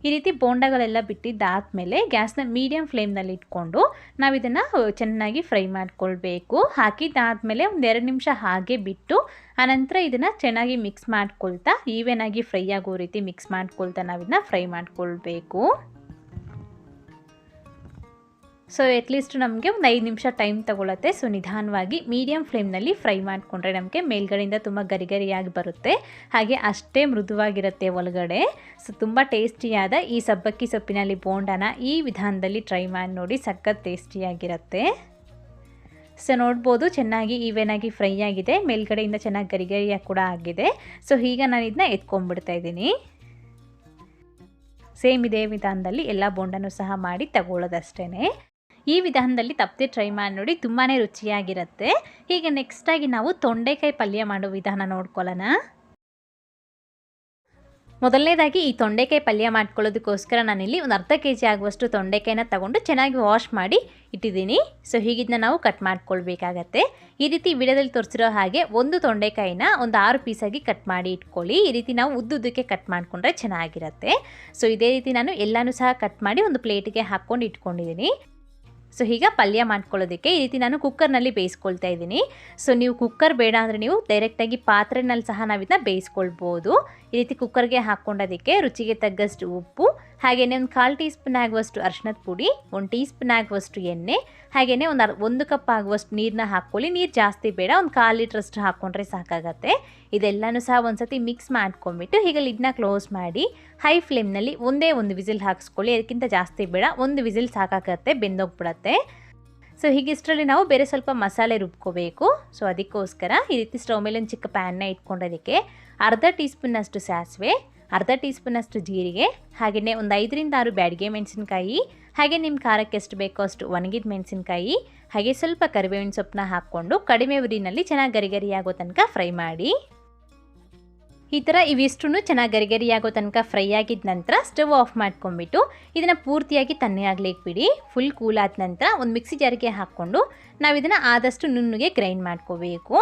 ಈ ರೀತಿ ಬೋಂಡಗಳೆಲ್ಲ ಬಿಟ್ಟಿದ್ದಾದಮೇಲೆ ಗ್ಯಾಸ್ನ ಮೀಡಿಯಂ ಫ್ಲೇಮ್ನಲ್ಲಿ ಇಟ್ಕೊಂಡು ನಾವು ಇದನ್ನು ಚೆನ್ನಾಗಿ ಫ್ರೈ ಮಾಡ್ಕೊಳ್ಬೇಕು. ಹಾಕಿದ್ದಾದಮೇಲೆ ಎರಡು ನಿಮಿಷ ಹಾಗೆ ಬಿಟ್ಟು ಆನಂತರ ಇದನ್ನು ಚೆನ್ನಾಗಿ ಮಿಕ್ಸ್ ಮಾಡ್ಕೊಳ್ತಾ ಈವೆನಾಗಿ ಫ್ರೈ ಆಗೋ ರೀತಿ ಮಿಕ್ಸ್ ಮಾಡ್ಕೊಳ್ತಾ ನಾವಿದನ್ನ ಫ್ರೈ ಮಾಡ್ಕೊಳ್ಬೇಕು. ಸೊ ಅಟ್ಲೀಸ್ಟ್ ನಮಗೆ ಒಂದು ಐದು ನಿಮಿಷ ಟೈಮ್ ತಗೊಳುತ್ತೆ. ಸೊ ನಿಧಾನವಾಗಿ ಮೀಡಿಯಮ್ ಫ್ಲೇಮ್ನಲ್ಲಿ ಫ್ರೈ ಮಾಡಿಕೊಂಡ್ರೆ ನಮಗೆ ಮೇಲ್ಗಡೆಯಿಂದ ತುಂಬ ಗರಿಗರಿಯಾಗಿ ಬರುತ್ತೆ. ಹಾಗೆ ಅಷ್ಟೇ ಮೃದುವಾಗಿರುತ್ತೆ ಒಳಗಡೆ. ಸೊ ತುಂಬ ಟೇಸ್ಟಿಯಾದ ಈ ಸಬ್ಬಕ್ಕಿ ಸೊಪ್ಪಿನಲ್ಲಿ ಬೋಂಡನ ಈ ವಿಧಾನದಲ್ಲಿ ಟ್ರೈ ಮಾಡಿ ನೋಡಿ ಸಖತ್ ಟೇಸ್ಟಿಯಾಗಿರುತ್ತೆ ಸೊ ನೋಡ್ಬೋದು ಚೆನ್ನಾಗಿ ಈವೆನಾಗಿ ಫ್ರೈ ಆಗಿದೆ. ಮೇಲ್ಗಡೆಯಿಂದ ಚೆನ್ನಾಗಿ ಗರಿಗರಿಯಾಗಿ ಕೂಡ ಆಗಿದೆ. ಸೊ ಈಗ ನಾನು ಇದನ್ನ ಎತ್ಕೊಂಡ್ಬಿಡ್ತಾ ಇದ್ದೀನಿ. ಸೇಮ್ ಇದೇ ವಿಧಾನದಲ್ಲಿ ಎಲ್ಲ ಬೋಂಡನೂ ಸಹ ಮಾಡಿ ತಗೊಳ್ಳೋದಷ್ಟೇ ಈ ವಿಧಾನದಲ್ಲಿ ತಪ್ಪದೆ ಟ್ರೈ ಮಾಡಿ ನೋಡಿ ತುಂಬಾ ರುಚಿಯಾಗಿರುತ್ತೆ. ಹೀಗೆ ನೆಕ್ಸ್ಟಾಗಿ ನಾವು ತೊಂಡೆಕಾಯಿ ಪಲ್ಯ ಮಾಡೋ ವಿಧಾನ ನೋಡ್ಕೊಳ್ಳೋಣ. ಮೊದಲನೇದಾಗಿ ಈ ತೊಂಡೆಕಾಯಿ ಪಲ್ಯ ಮಾಡ್ಕೊಳ್ಳೋದಕ್ಕೋಸ್ಕರ ನಾನಿಲ್ಲಿ ಒಂದು ಅರ್ಧ ಕೆ ಜಿ ಆಗುವಷ್ಟು ತೊಂಡೆಕಾಯಿನ ತಗೊಂಡು ಚೆನ್ನಾಗಿ ವಾಶ್ ಮಾಡಿ ಇಟ್ಟಿದ್ದೀನಿ. ಸೊ ಹೀಗಿದ್ದನ್ನ ನಾವು ಕಟ್ ಮಾಡ್ಕೊಳ್ಬೇಕಾಗತ್ತೆ. ಈ ರೀತಿ ವಿಡಿಯೋದಲ್ಲಿ ತೋರಿಸಿರೋ ಹಾಗೆ ಒಂದು ತೊಂಡೆಕಾಯಿನ ಒಂದು ಆರು ಪೀಸಾಗಿ ಕಟ್ ಮಾಡಿ ಇಟ್ಕೊಳ್ಳಿ. ಈ ರೀತಿ ನಾವು ಉದ್ದುದ್ದಕ್ಕೆ ಕಟ್ ಮಾಡಿಕೊಂಡ್ರೆ ಚೆನ್ನಾಗಿರುತ್ತೆ. ಸೊ ಇದೇ ರೀತಿ ನಾನು ಎಲ್ಲನೂ ಸಹ ಕಟ್ ಮಾಡಿ ಒಂದು ಪ್ಲೇಟಿಗೆ ಹಾಕ್ಕೊಂಡು ಇಟ್ಕೊಂಡಿದ್ದೀನಿ. ಸೊ ಈಗ ಪಲ್ಯ ಮಾಡ್ಕೊಳ್ಳೋದಕ್ಕೆ ಈ ರೀತಿ ನಾನು ಕುಕ್ಕರ್ನಲ್ಲಿ ಬೇಯಿಸ್ಕೊಳ್ತಾ ಇದ್ದೀನಿ. ಸೊ ನೀವು ಕುಕ್ಕರ್ ಬೇಡ ಅಂದರೆ ನೀವು ಡೈರೆಕ್ಟಾಗಿ ಪಾತ್ರೆನಲ್ಲಿ ಸಹ ನಾವು ಇದನ್ನ ಬೇಯಿಸ್ಕೊಳ್ಬೋದು. ಈ ರೀತಿ ಕುಕ್ಕರ್ಗೆ ಹಾಕ್ಕೊಂಡೋದಕ್ಕೆ ರುಚಿಗೆ ತಗ್ಗಷ್ಟು ಉಪ್ಪು ಹಾಗೆಯೇ ಒಂದು ಕಾಲು ಟೀ ಸ್ಪೂನ್ ಆಗುವಷ್ಟು ಅರ್ಶಿನದ ಪುಡಿ, ಒಂದು ಟೀ ಸ್ಪೂನ್ ಆಗುವಷ್ಟು ಎಣ್ಣೆ ಹಾಗೆಯೇ ಒಂದು ಅರ್, ಒಂದು ಕಪ್ ಆಗುವಷ್ಟು ನೀರನ್ನ ಹಾಕ್ಕೊಳ್ಳಿ. ನೀರು ಜಾಸ್ತಿ ಬೇಡ, ಒಂದು ಕಾಲು ಲೀಟ್ರಷ್ಟು ಹಾಕ್ಕೊಂಡ್ರೆ ಸಾಕಾಗತ್ತೆ. ಇದೆಲ್ಲನೂ ಸಹ ಒಂದು ಸತಿ ಮಿಕ್ಸ್ ಮಾಡ್ಕೊಂಡ್ಬಿಟ್ಟು ಹೀಗೆ ಲಿಡ್ನ ಕ್ಲೋಸ್ ಮಾಡಿ ಹೈ ಫ್ಲೇಮ್ನಲ್ಲಿ ಒಂದೇ ಒಂದು ವಿಸಿಲ್ ಹಾಕಿಸ್ಕೊಳ್ಳಿ. ಅದಕ್ಕಿಂತ ಜಾಸ್ತಿ ಬೇಡ, ಒಂದು ವಿಸಿಲ್ ಸಾಕಾಗತ್ತೆ, ಬೆಂದೋಗ್ಬಿಡತ್ತೆ. ಸೊ ಹೀಗೆ ಇಷ್ಟರಲ್ಲಿ ನಾವು ಬೇರೆ ಸ್ವಲ್ಪ ಮಸಾಲೆ ರುಬ್ಕೋಬೇಕು. ಸೊ ಅದಕ್ಕೋಸ್ಕರ ಈ ರೀತಿ ಸ್ಟವ್ ಮೇಲೆ ಒಂದು ಚಿಕ್ಕ ಪ್ಯಾನ್ನ ಇಟ್ಕೊಂಡೋದಕ್ಕೆ ಅರ್ಧ ಟೀ ಸ್ಪೂನಷ್ಟು ಸಾಸಿವೆ, ಅರ್ಧ ಟೀ ಸ್ಪೂನಷ್ಟು ಜೀರಿಗೆ ಹಾಗೆಯೇ ಒಂದು ಐದರಿಂದ ಆರು ಬ್ಯಾಡಿಗೆ ಮೆಣಸಿನ್ಕಾಯಿ, ಹಾಗೆ ನಿಮ್ಮ ಖಾರಕ್ಕೆ ಎಷ್ಟು ಬೇಕೋ ಅಷ್ಟು ಒಣಗಿದ ಮೆಣಸಿನ್ಕಾಯಿ, ಹಾಗೆ ಸ್ವಲ್ಪ ಕರಿಬೇವಿನ ಸೊಪ್ಪನ್ನ ಹಾಕ್ಕೊಂಡು ಕಡಿಮೆ ಉರಿನಲ್ಲಿ ಚೆನ್ನಾಗಿ ಗರಿಗರಿಯಾಗೋ ತನಕ ಫ್ರೈ ಮಾಡಿ. ಈ ಥರ ಇವಿಷ್ಟು ಚೆನ್ನಾಗಿ ಗರಿಗರಿಯಾಗೋ ತನಕ ಫ್ರೈ ಆಗಿದ ನಂತರ ಸ್ಟವ್ ಆಫ್ ಮಾಡ್ಕೊಂಡ್ಬಿಟ್ಟು ಇದನ್ನು ಪೂರ್ತಿಯಾಗಿ ತಣ್ಣಗಾಗ್ಲಿಕ್ಕೆ ಬಿಡಿ ಫುಲ್ ಕೂಲ್ ಆದ ನಂತರ ಒಂದು ಮಿಕ್ಸಿ ಜಾರಿಗೆ ಹಾಕ್ಕೊಂಡು ನಾವು ಇದನ್ನು ಆದಷ್ಟು ನುಣ್ಣಗೆ ಗ್ರೈಂಡ್ ಮಾಡ್ಕೋಬೇಕು.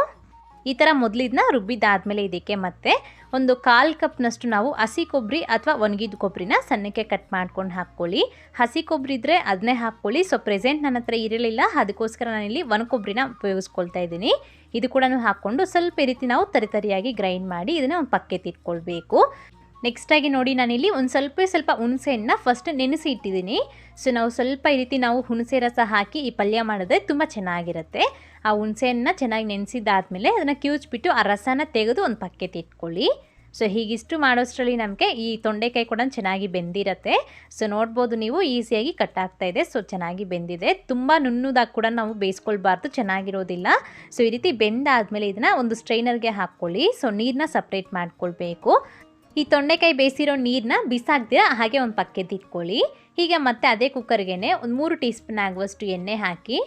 ಈ ಥರ ಮೊದಲಿದ್ನ ರುಬ್ಬಿದ್ದಾದಮೇಲೆ ಇದಕ್ಕೆ ಮತ್ತೆ ಒಂದು ಕಾಲು ಕಪ್ನಷ್ಟು ನಾವು ಹಸಿ ಕೊಬ್ಬರಿ ಅಥವಾ ಒಣಗಿದ ಕೊಬ್ಬರಿನ ಸಣ್ಣಕ್ಕೆ ಕಟ್ ಮಾಡ್ಕೊಂಡು ಹಾಕ್ಕೊಳ್ಳಿ. ಹಸಿ ಕೊಬ್ಬರಿ ಇದ್ದರೆ ಅದನ್ನೇ ಹಾಕ್ಕೊಳ್ಳಿ. ಸೊ ಪ್ರೆಸೆಂಟ್ ನನ್ನ ಹತ್ರ ಇರಲಿಲ್ಲ. ಅದಕ್ಕೋಸ್ಕರ ನಾನಿಲ್ಲಿ ಒಣ ಕೊಬ್ಬರಿನ ಉಪಯೋಗಿಸ್ಕೊಳ್ತಾ ಇದ್ದೀನಿ. ಇದು ಕೂಡ ಹಾಕ್ಕೊಂಡು ಸ್ವಲ್ಪ ರೀತಿ ನಾವು ತರಿತರಿಯಾಗಿ ಗ್ರೈಂಡ್ ಮಾಡಿ ಇದನ್ನು ಒಂದು ಪಕ್ಕೆ ತಿಟ್ಕೊಳ್ಬೇಕು ನೆಕ್ಸ್ಟಾಗಿ ನೋಡಿ ನಾನಿಲ್ಲಿ ಒಂದು ಸ್ವಲ್ಪ ಸ್ವಲ್ಪ ಹುಣಸೆಹಣ್ಣನ್ನ ಫಸ್ಟ್ ನೆನೆಸಿ ಇಟ್ಟಿದ್ದೀನಿ. ಸೊ ನಾವು ಸ್ವಲ್ಪ ಈ ರೀತಿ ನಾವು ಹುಣಸೆ ರಸ ಹಾಕಿ ಈ ಪಲ್ಯ ಮಾಡಿದ್ರೆ ತುಂಬ ಚೆನ್ನಾಗಿರುತ್ತೆ. ಆ ಹುಣಸೆಹಣ್ಣನ್ನ ಚೆನ್ನಾಗಿ ನೆನೆಸಿದ್ದಾದಮೇಲೆ ಅದನ್ನು ಕಿವುಚ್ಬಿಟ್ಟು ಆ ರಸನ ತೆಗೆದು ಒಂದು ಪಕ್ಕೆ ಇಟ್ಕೊಳ್ಳಿ. ಸೊ ಹೀಗಿಷ್ಟು ಮಾಡೋಷ್ಟರಲ್ಲಿ ನಮಗೆ ಈ ತೊಂಡೆಕಾಯಿ ಕೂಡ ಚೆನ್ನಾಗಿ ಬೆಂದಿರತ್ತೆ. ಸೊ ನೋಡ್ಬೋದು ನೀವು ಈಸಿಯಾಗಿ ಕಟ್ ಆಗ್ತಾ ಇದೆ. ಸೊ ಚೆನ್ನಾಗಿ ಬೆಂದಿದೆ. ತುಂಬ ನುಣ್ಣದಾಗಿ ಕೂಡ ನಾವು ಬೇಯಿಸ್ಕೊಳ್ಬಾರ್ದು. ಚೆನ್ನಾಗಿರೋದಿಲ್ಲ. ಸೊ ಈ ರೀತಿ ಬೆಂದಾದಮೇಲೆ ಇದನ್ನು ಒಂದು ಸ್ಟ್ರೈನರ್ಗೆ ಹಾಕ್ಕೊಳ್ಳಿ. ಸೊ ನೀರನ್ನ ಸಪ್ರೇಟ್ ಮಾಡ್ಕೊಳ್ಬೇಕು. ಈ ತೊಂಡೆಕಾಯಿ ಬೇಯಿಸಿರೋ ನೀರನ್ನ ಬಿಸಾಕ್ದಿರ ಹಾಗೆ ಒಂದು ಪಕ್ಕೆದ್ದು ಇಟ್ಕೊಳ್ಳಿ. ಹೀಗೆ ಮತ್ತೆ ಅದೇ ಕುಕ್ಕರ್ಗೆ ಒಂದು ಮೂರು ಟೀ ಸ್ಪೂನ್ ಆಗುವಷ್ಟು ಎಣ್ಣೆ ಹಾಕಿ.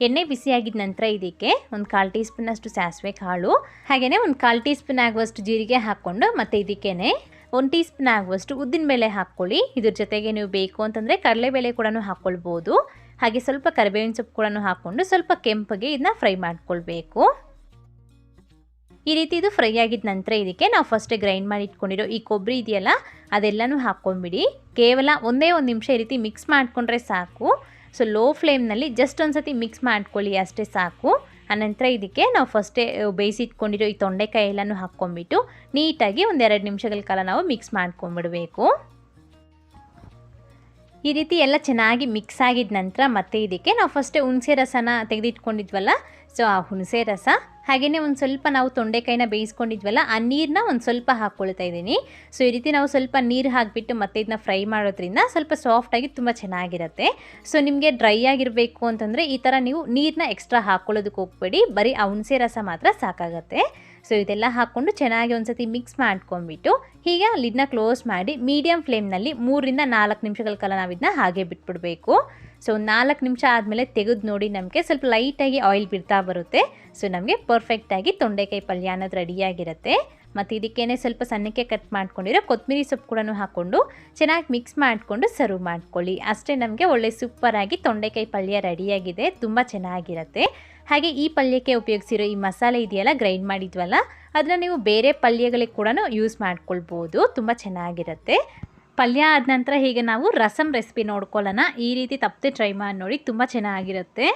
ಎಣ್ಣೆ ಬಿಸಿಯಾಗಿದ ನಂತರ ಇದಕ್ಕೆ ಒಂದು ಕಾಲು ಟೀ ಸ್ಪೂನಷ್ಟು ಸಾಸಿವೆ ಕಾಳು ಹಾಗೆಯೇ ಒಂದು ಕಾಲು ಟೀ ಸ್ಪೂನ್ ಆಗುವಷ್ಟು ಜೀರಿಗೆ ಹಾಕ್ಕೊಂಡು ಮತ್ತು ಇದಕ್ಕೇ ಒಂದು ಟೀ ಸ್ಪೂನ್ ಆಗುವಷ್ಟು ಉದ್ದಿನಬೇಳೆ ಹಾಕ್ಕೊಳ್ಳಿ. ಇದ್ರ ಜೊತೆಗೆ ನೀವು ಬೇಕು ಅಂತಂದರೆ ಕಡಲೆಬೇಳೆ ಕೂಡ ಹಾಕ್ಕೊಳ್ಬೋದು. ಹಾಗೆ ಸ್ವಲ್ಪ ಕರಿಬೇವಿನ ಸೊಪ್ಪು ಕೂಡ ಹಾಕ್ಕೊಂಡು ಸ್ವಲ್ಪ ಕೆಂಪಗೆ ಇದನ್ನ ಫ್ರೈ ಮಾಡ್ಕೊಳ್ಬೇಕು. ಈ ರೀತಿ ಇದು ಫ್ರೈ ಆಗಿದ ನಂತರ ಇದಕ್ಕೆ ನಾವು ಫಸ್ಟೇ ಗ್ರೈಂಡ್ ಮಾಡಿ ಇಟ್ಕೊಂಡಿರೋ ಈ ಕೊಬ್ಬರಿ ಇದೆಯಲ್ಲ, ಅದೆಲ್ಲನೂ ಹಾಕ್ಕೊಂಡ್ಬಿಡಿ. ಕೇವಲ ಒಂದೇ ಒಂದು ನಿಮಿಷ ಈ ರೀತಿ ಮಿಕ್ಸ್ ಮಾಡಿಕೊಂಡ್ರೆ ಸಾಕು. ಸೊ ಲೋ ಫ್ಲೇಮ್ನಲ್ಲಿ ಜಸ್ಟ್ ಒಂದು ಸತಿ ಮಿಕ್ಸ್ ಮಾಡ್ಕೊಳ್ಳಿ, ಅಷ್ಟೇ ಸಾಕು. ಆನಂತರ ಇದಕ್ಕೆ ನಾವು ಫಸ್ಟೇ ಬೇಯಿಸಿಟ್ಕೊಂಡಿರೋ ಈ ತೊಂಡೆಕಾಯಿ ಎಲ್ಲನೂ ಹಾಕ್ಕೊಂಬಿಟ್ಟು ನೀಟಾಗಿ ಒಂದೆರಡು ನಿಮಿಷಗಳ ಕಾಲ ನಾವು ಮಿಕ್ಸ್ ಮಾಡ್ಕೊಂಬಿಡಬೇಕು ಈ ರೀತಿ ಎಲ್ಲ ಚೆನ್ನಾಗಿ ಮಿಕ್ಸ್ ಆಗಿದ ನಂತರ ಮತ್ತೆ ಇದಕ್ಕೆ ನಾವು ಫಸ್ಟೇ ಹುಣಸೆ ರಸನ ತೆಗೆದಿಟ್ಕೊಂಡಿದ್ವಲ್ಲ ಸೊ ಆ ಹುಣಸೆ ರಸ ಹಾಗೆಯೇ ಒಂದು ಸ್ವಲ್ಪ ನಾವು ತೊಂಡೆಕಾಯಿನ ಬೇಯಿಸ್ಕೊಂಡಿದ್ವಲ್ಲ, ಆ ನೀರನ್ನ ಒಂದು ಸ್ವಲ್ಪ ಹಾಕ್ಕೊಳ್ತಾ ಇದ್ದೀನಿ. ಸೊ ಈ ರೀತಿ ನಾವು ಸ್ವಲ್ಪ ನೀರು ಹಾಕಿಬಿಟ್ಟು ಮತ್ತೆ ಇದನ್ನ ಫ್ರೈ ಮಾಡೋದ್ರಿಂದ ಸ್ವಲ್ಪ ಸಾಫ್ಟಾಗಿ ತುಂಬ ಚೆನ್ನಾಗಿರುತ್ತೆ. ಸೊ ನಿಮಗೆ ಡ್ರೈ ಆಗಿರಬೇಕು ಅಂತಂದರೆ ಈ ಥರ ನೀವು ನೀರನ್ನ ಎಕ್ಸ್ಟ್ರಾ ಹಾಕ್ಕೊಳ್ಳೋದಕ್ಕೆ ಹೋಗ್ಬೇಡಿ. ಬರೀ ಆ ಹುಣಸೆ ರಸ ಮಾತ್ರ ಸಾಕಾಗುತ್ತೆ. ಸೊ ಇದೆಲ್ಲ ಹಾಕ್ಕೊಂಡು ಚೆನ್ನಾಗಿ ಒಂದ್ಸತಿ ಮಿಕ್ಸ್ ಮಾಡ್ಕೊಂಡ್ಬಿಟ್ಟು ಹೀಗೆ ಲಿಡ್ನ ಕ್ಲೋಸ್ ಮಾಡಿ ಮೀಡಿಯಮ್ ಫ್ಲೇಮ್ನಲ್ಲಿ ಮೂರರಿಂದ ನಾಲ್ಕು ನಿಮಿಷಗಳ ಕಾಲ ನಾವು ಇದನ್ನ ಹಾಗೆ ಬಿಟ್ಬಿಡಬೇಕು. ಸೊ ನಾಲ್ಕು ನಿಮಿಷ ಆದಮೇಲೆ ತೆಗೆದು ನೋಡಿ ನಮಗೆ ಸ್ವಲ್ಪ ಲೈಟಾಗಿ ಆಯಿಲ್ ಬಿಡ್ತಾ ಬರುತ್ತೆ. ಸೊ ನಮಗೆ ಪರ್ಫೆಕ್ಟಾಗಿ ತೊಂಡೆಕಾಯಿ ಪಲ್ಯ ಅನ್ನೋದು ರೆಡಿಯಾಗಿರುತ್ತೆ ಮತ್ತು ಇದಕ್ಕೇನೆ ಸ್ವಲ್ಪ ಸಣ್ಣಕ್ಕೆ ಕಟ್ ಮಾಡ್ಕೊಂಡಿರೋ ಕೊತ್ತಂಬರಿ ಸೊಪ್ಪು ಕೂಡ ಹಾಕ್ಕೊಂಡು ಚೆನ್ನಾಗಿ ಮಿಕ್ಸ್ ಮಾಡಿಕೊಂಡು ಸರ್ವ್ ಮಾಡ್ಕೊಳ್ಳಿ. ಅಷ್ಟೇ ನಮಗೆ ಒಳ್ಳೆ ಸೂಪರಾಗಿ ತೊಂಡೆಕಾಯಿ ಪಲ್ಯ ರೆಡಿಯಾಗಿದೆ ತುಂಬ ಚೆನ್ನಾಗಿರುತ್ತೆ. ಹಾಗೆ ಈ ಪಲ್ಯಕ್ಕೆ ಉಪಯೋಗಿಸಿರೋ ಈ ಮಸಾಲೆ ಇದೆಯಲ್ಲ ಗ್ರೈಂಡ್ ಮಾಡಿದ್ವಲ್ಲ ಅದನ್ನ ನೀವು ಬೇರೆ ಪಲ್ಯಗಳಿಗೆ ಕೂಡ ಯೂಸ್ ಮಾಡ್ಕೊಳ್ಬೋದು. ತುಂಬ ಚೆನ್ನಾಗಿರುತ್ತೆ. ಪಲ್ಯ ಆದ ನಂತರ ಹೀಗೆ ನಾವು ರಸಮ್ ರೆಸಿಪಿ ನೋಡ್ಕೊಳ್ಳೋಣ. ಈ ರೀತಿ ತಪ್ಪದೆ ಟ್ರೈ ಮಾಡಿ ನೋಡಿ, ತುಂಬ ಚೆನ್ನಾಗಿರುತ್ತೆ.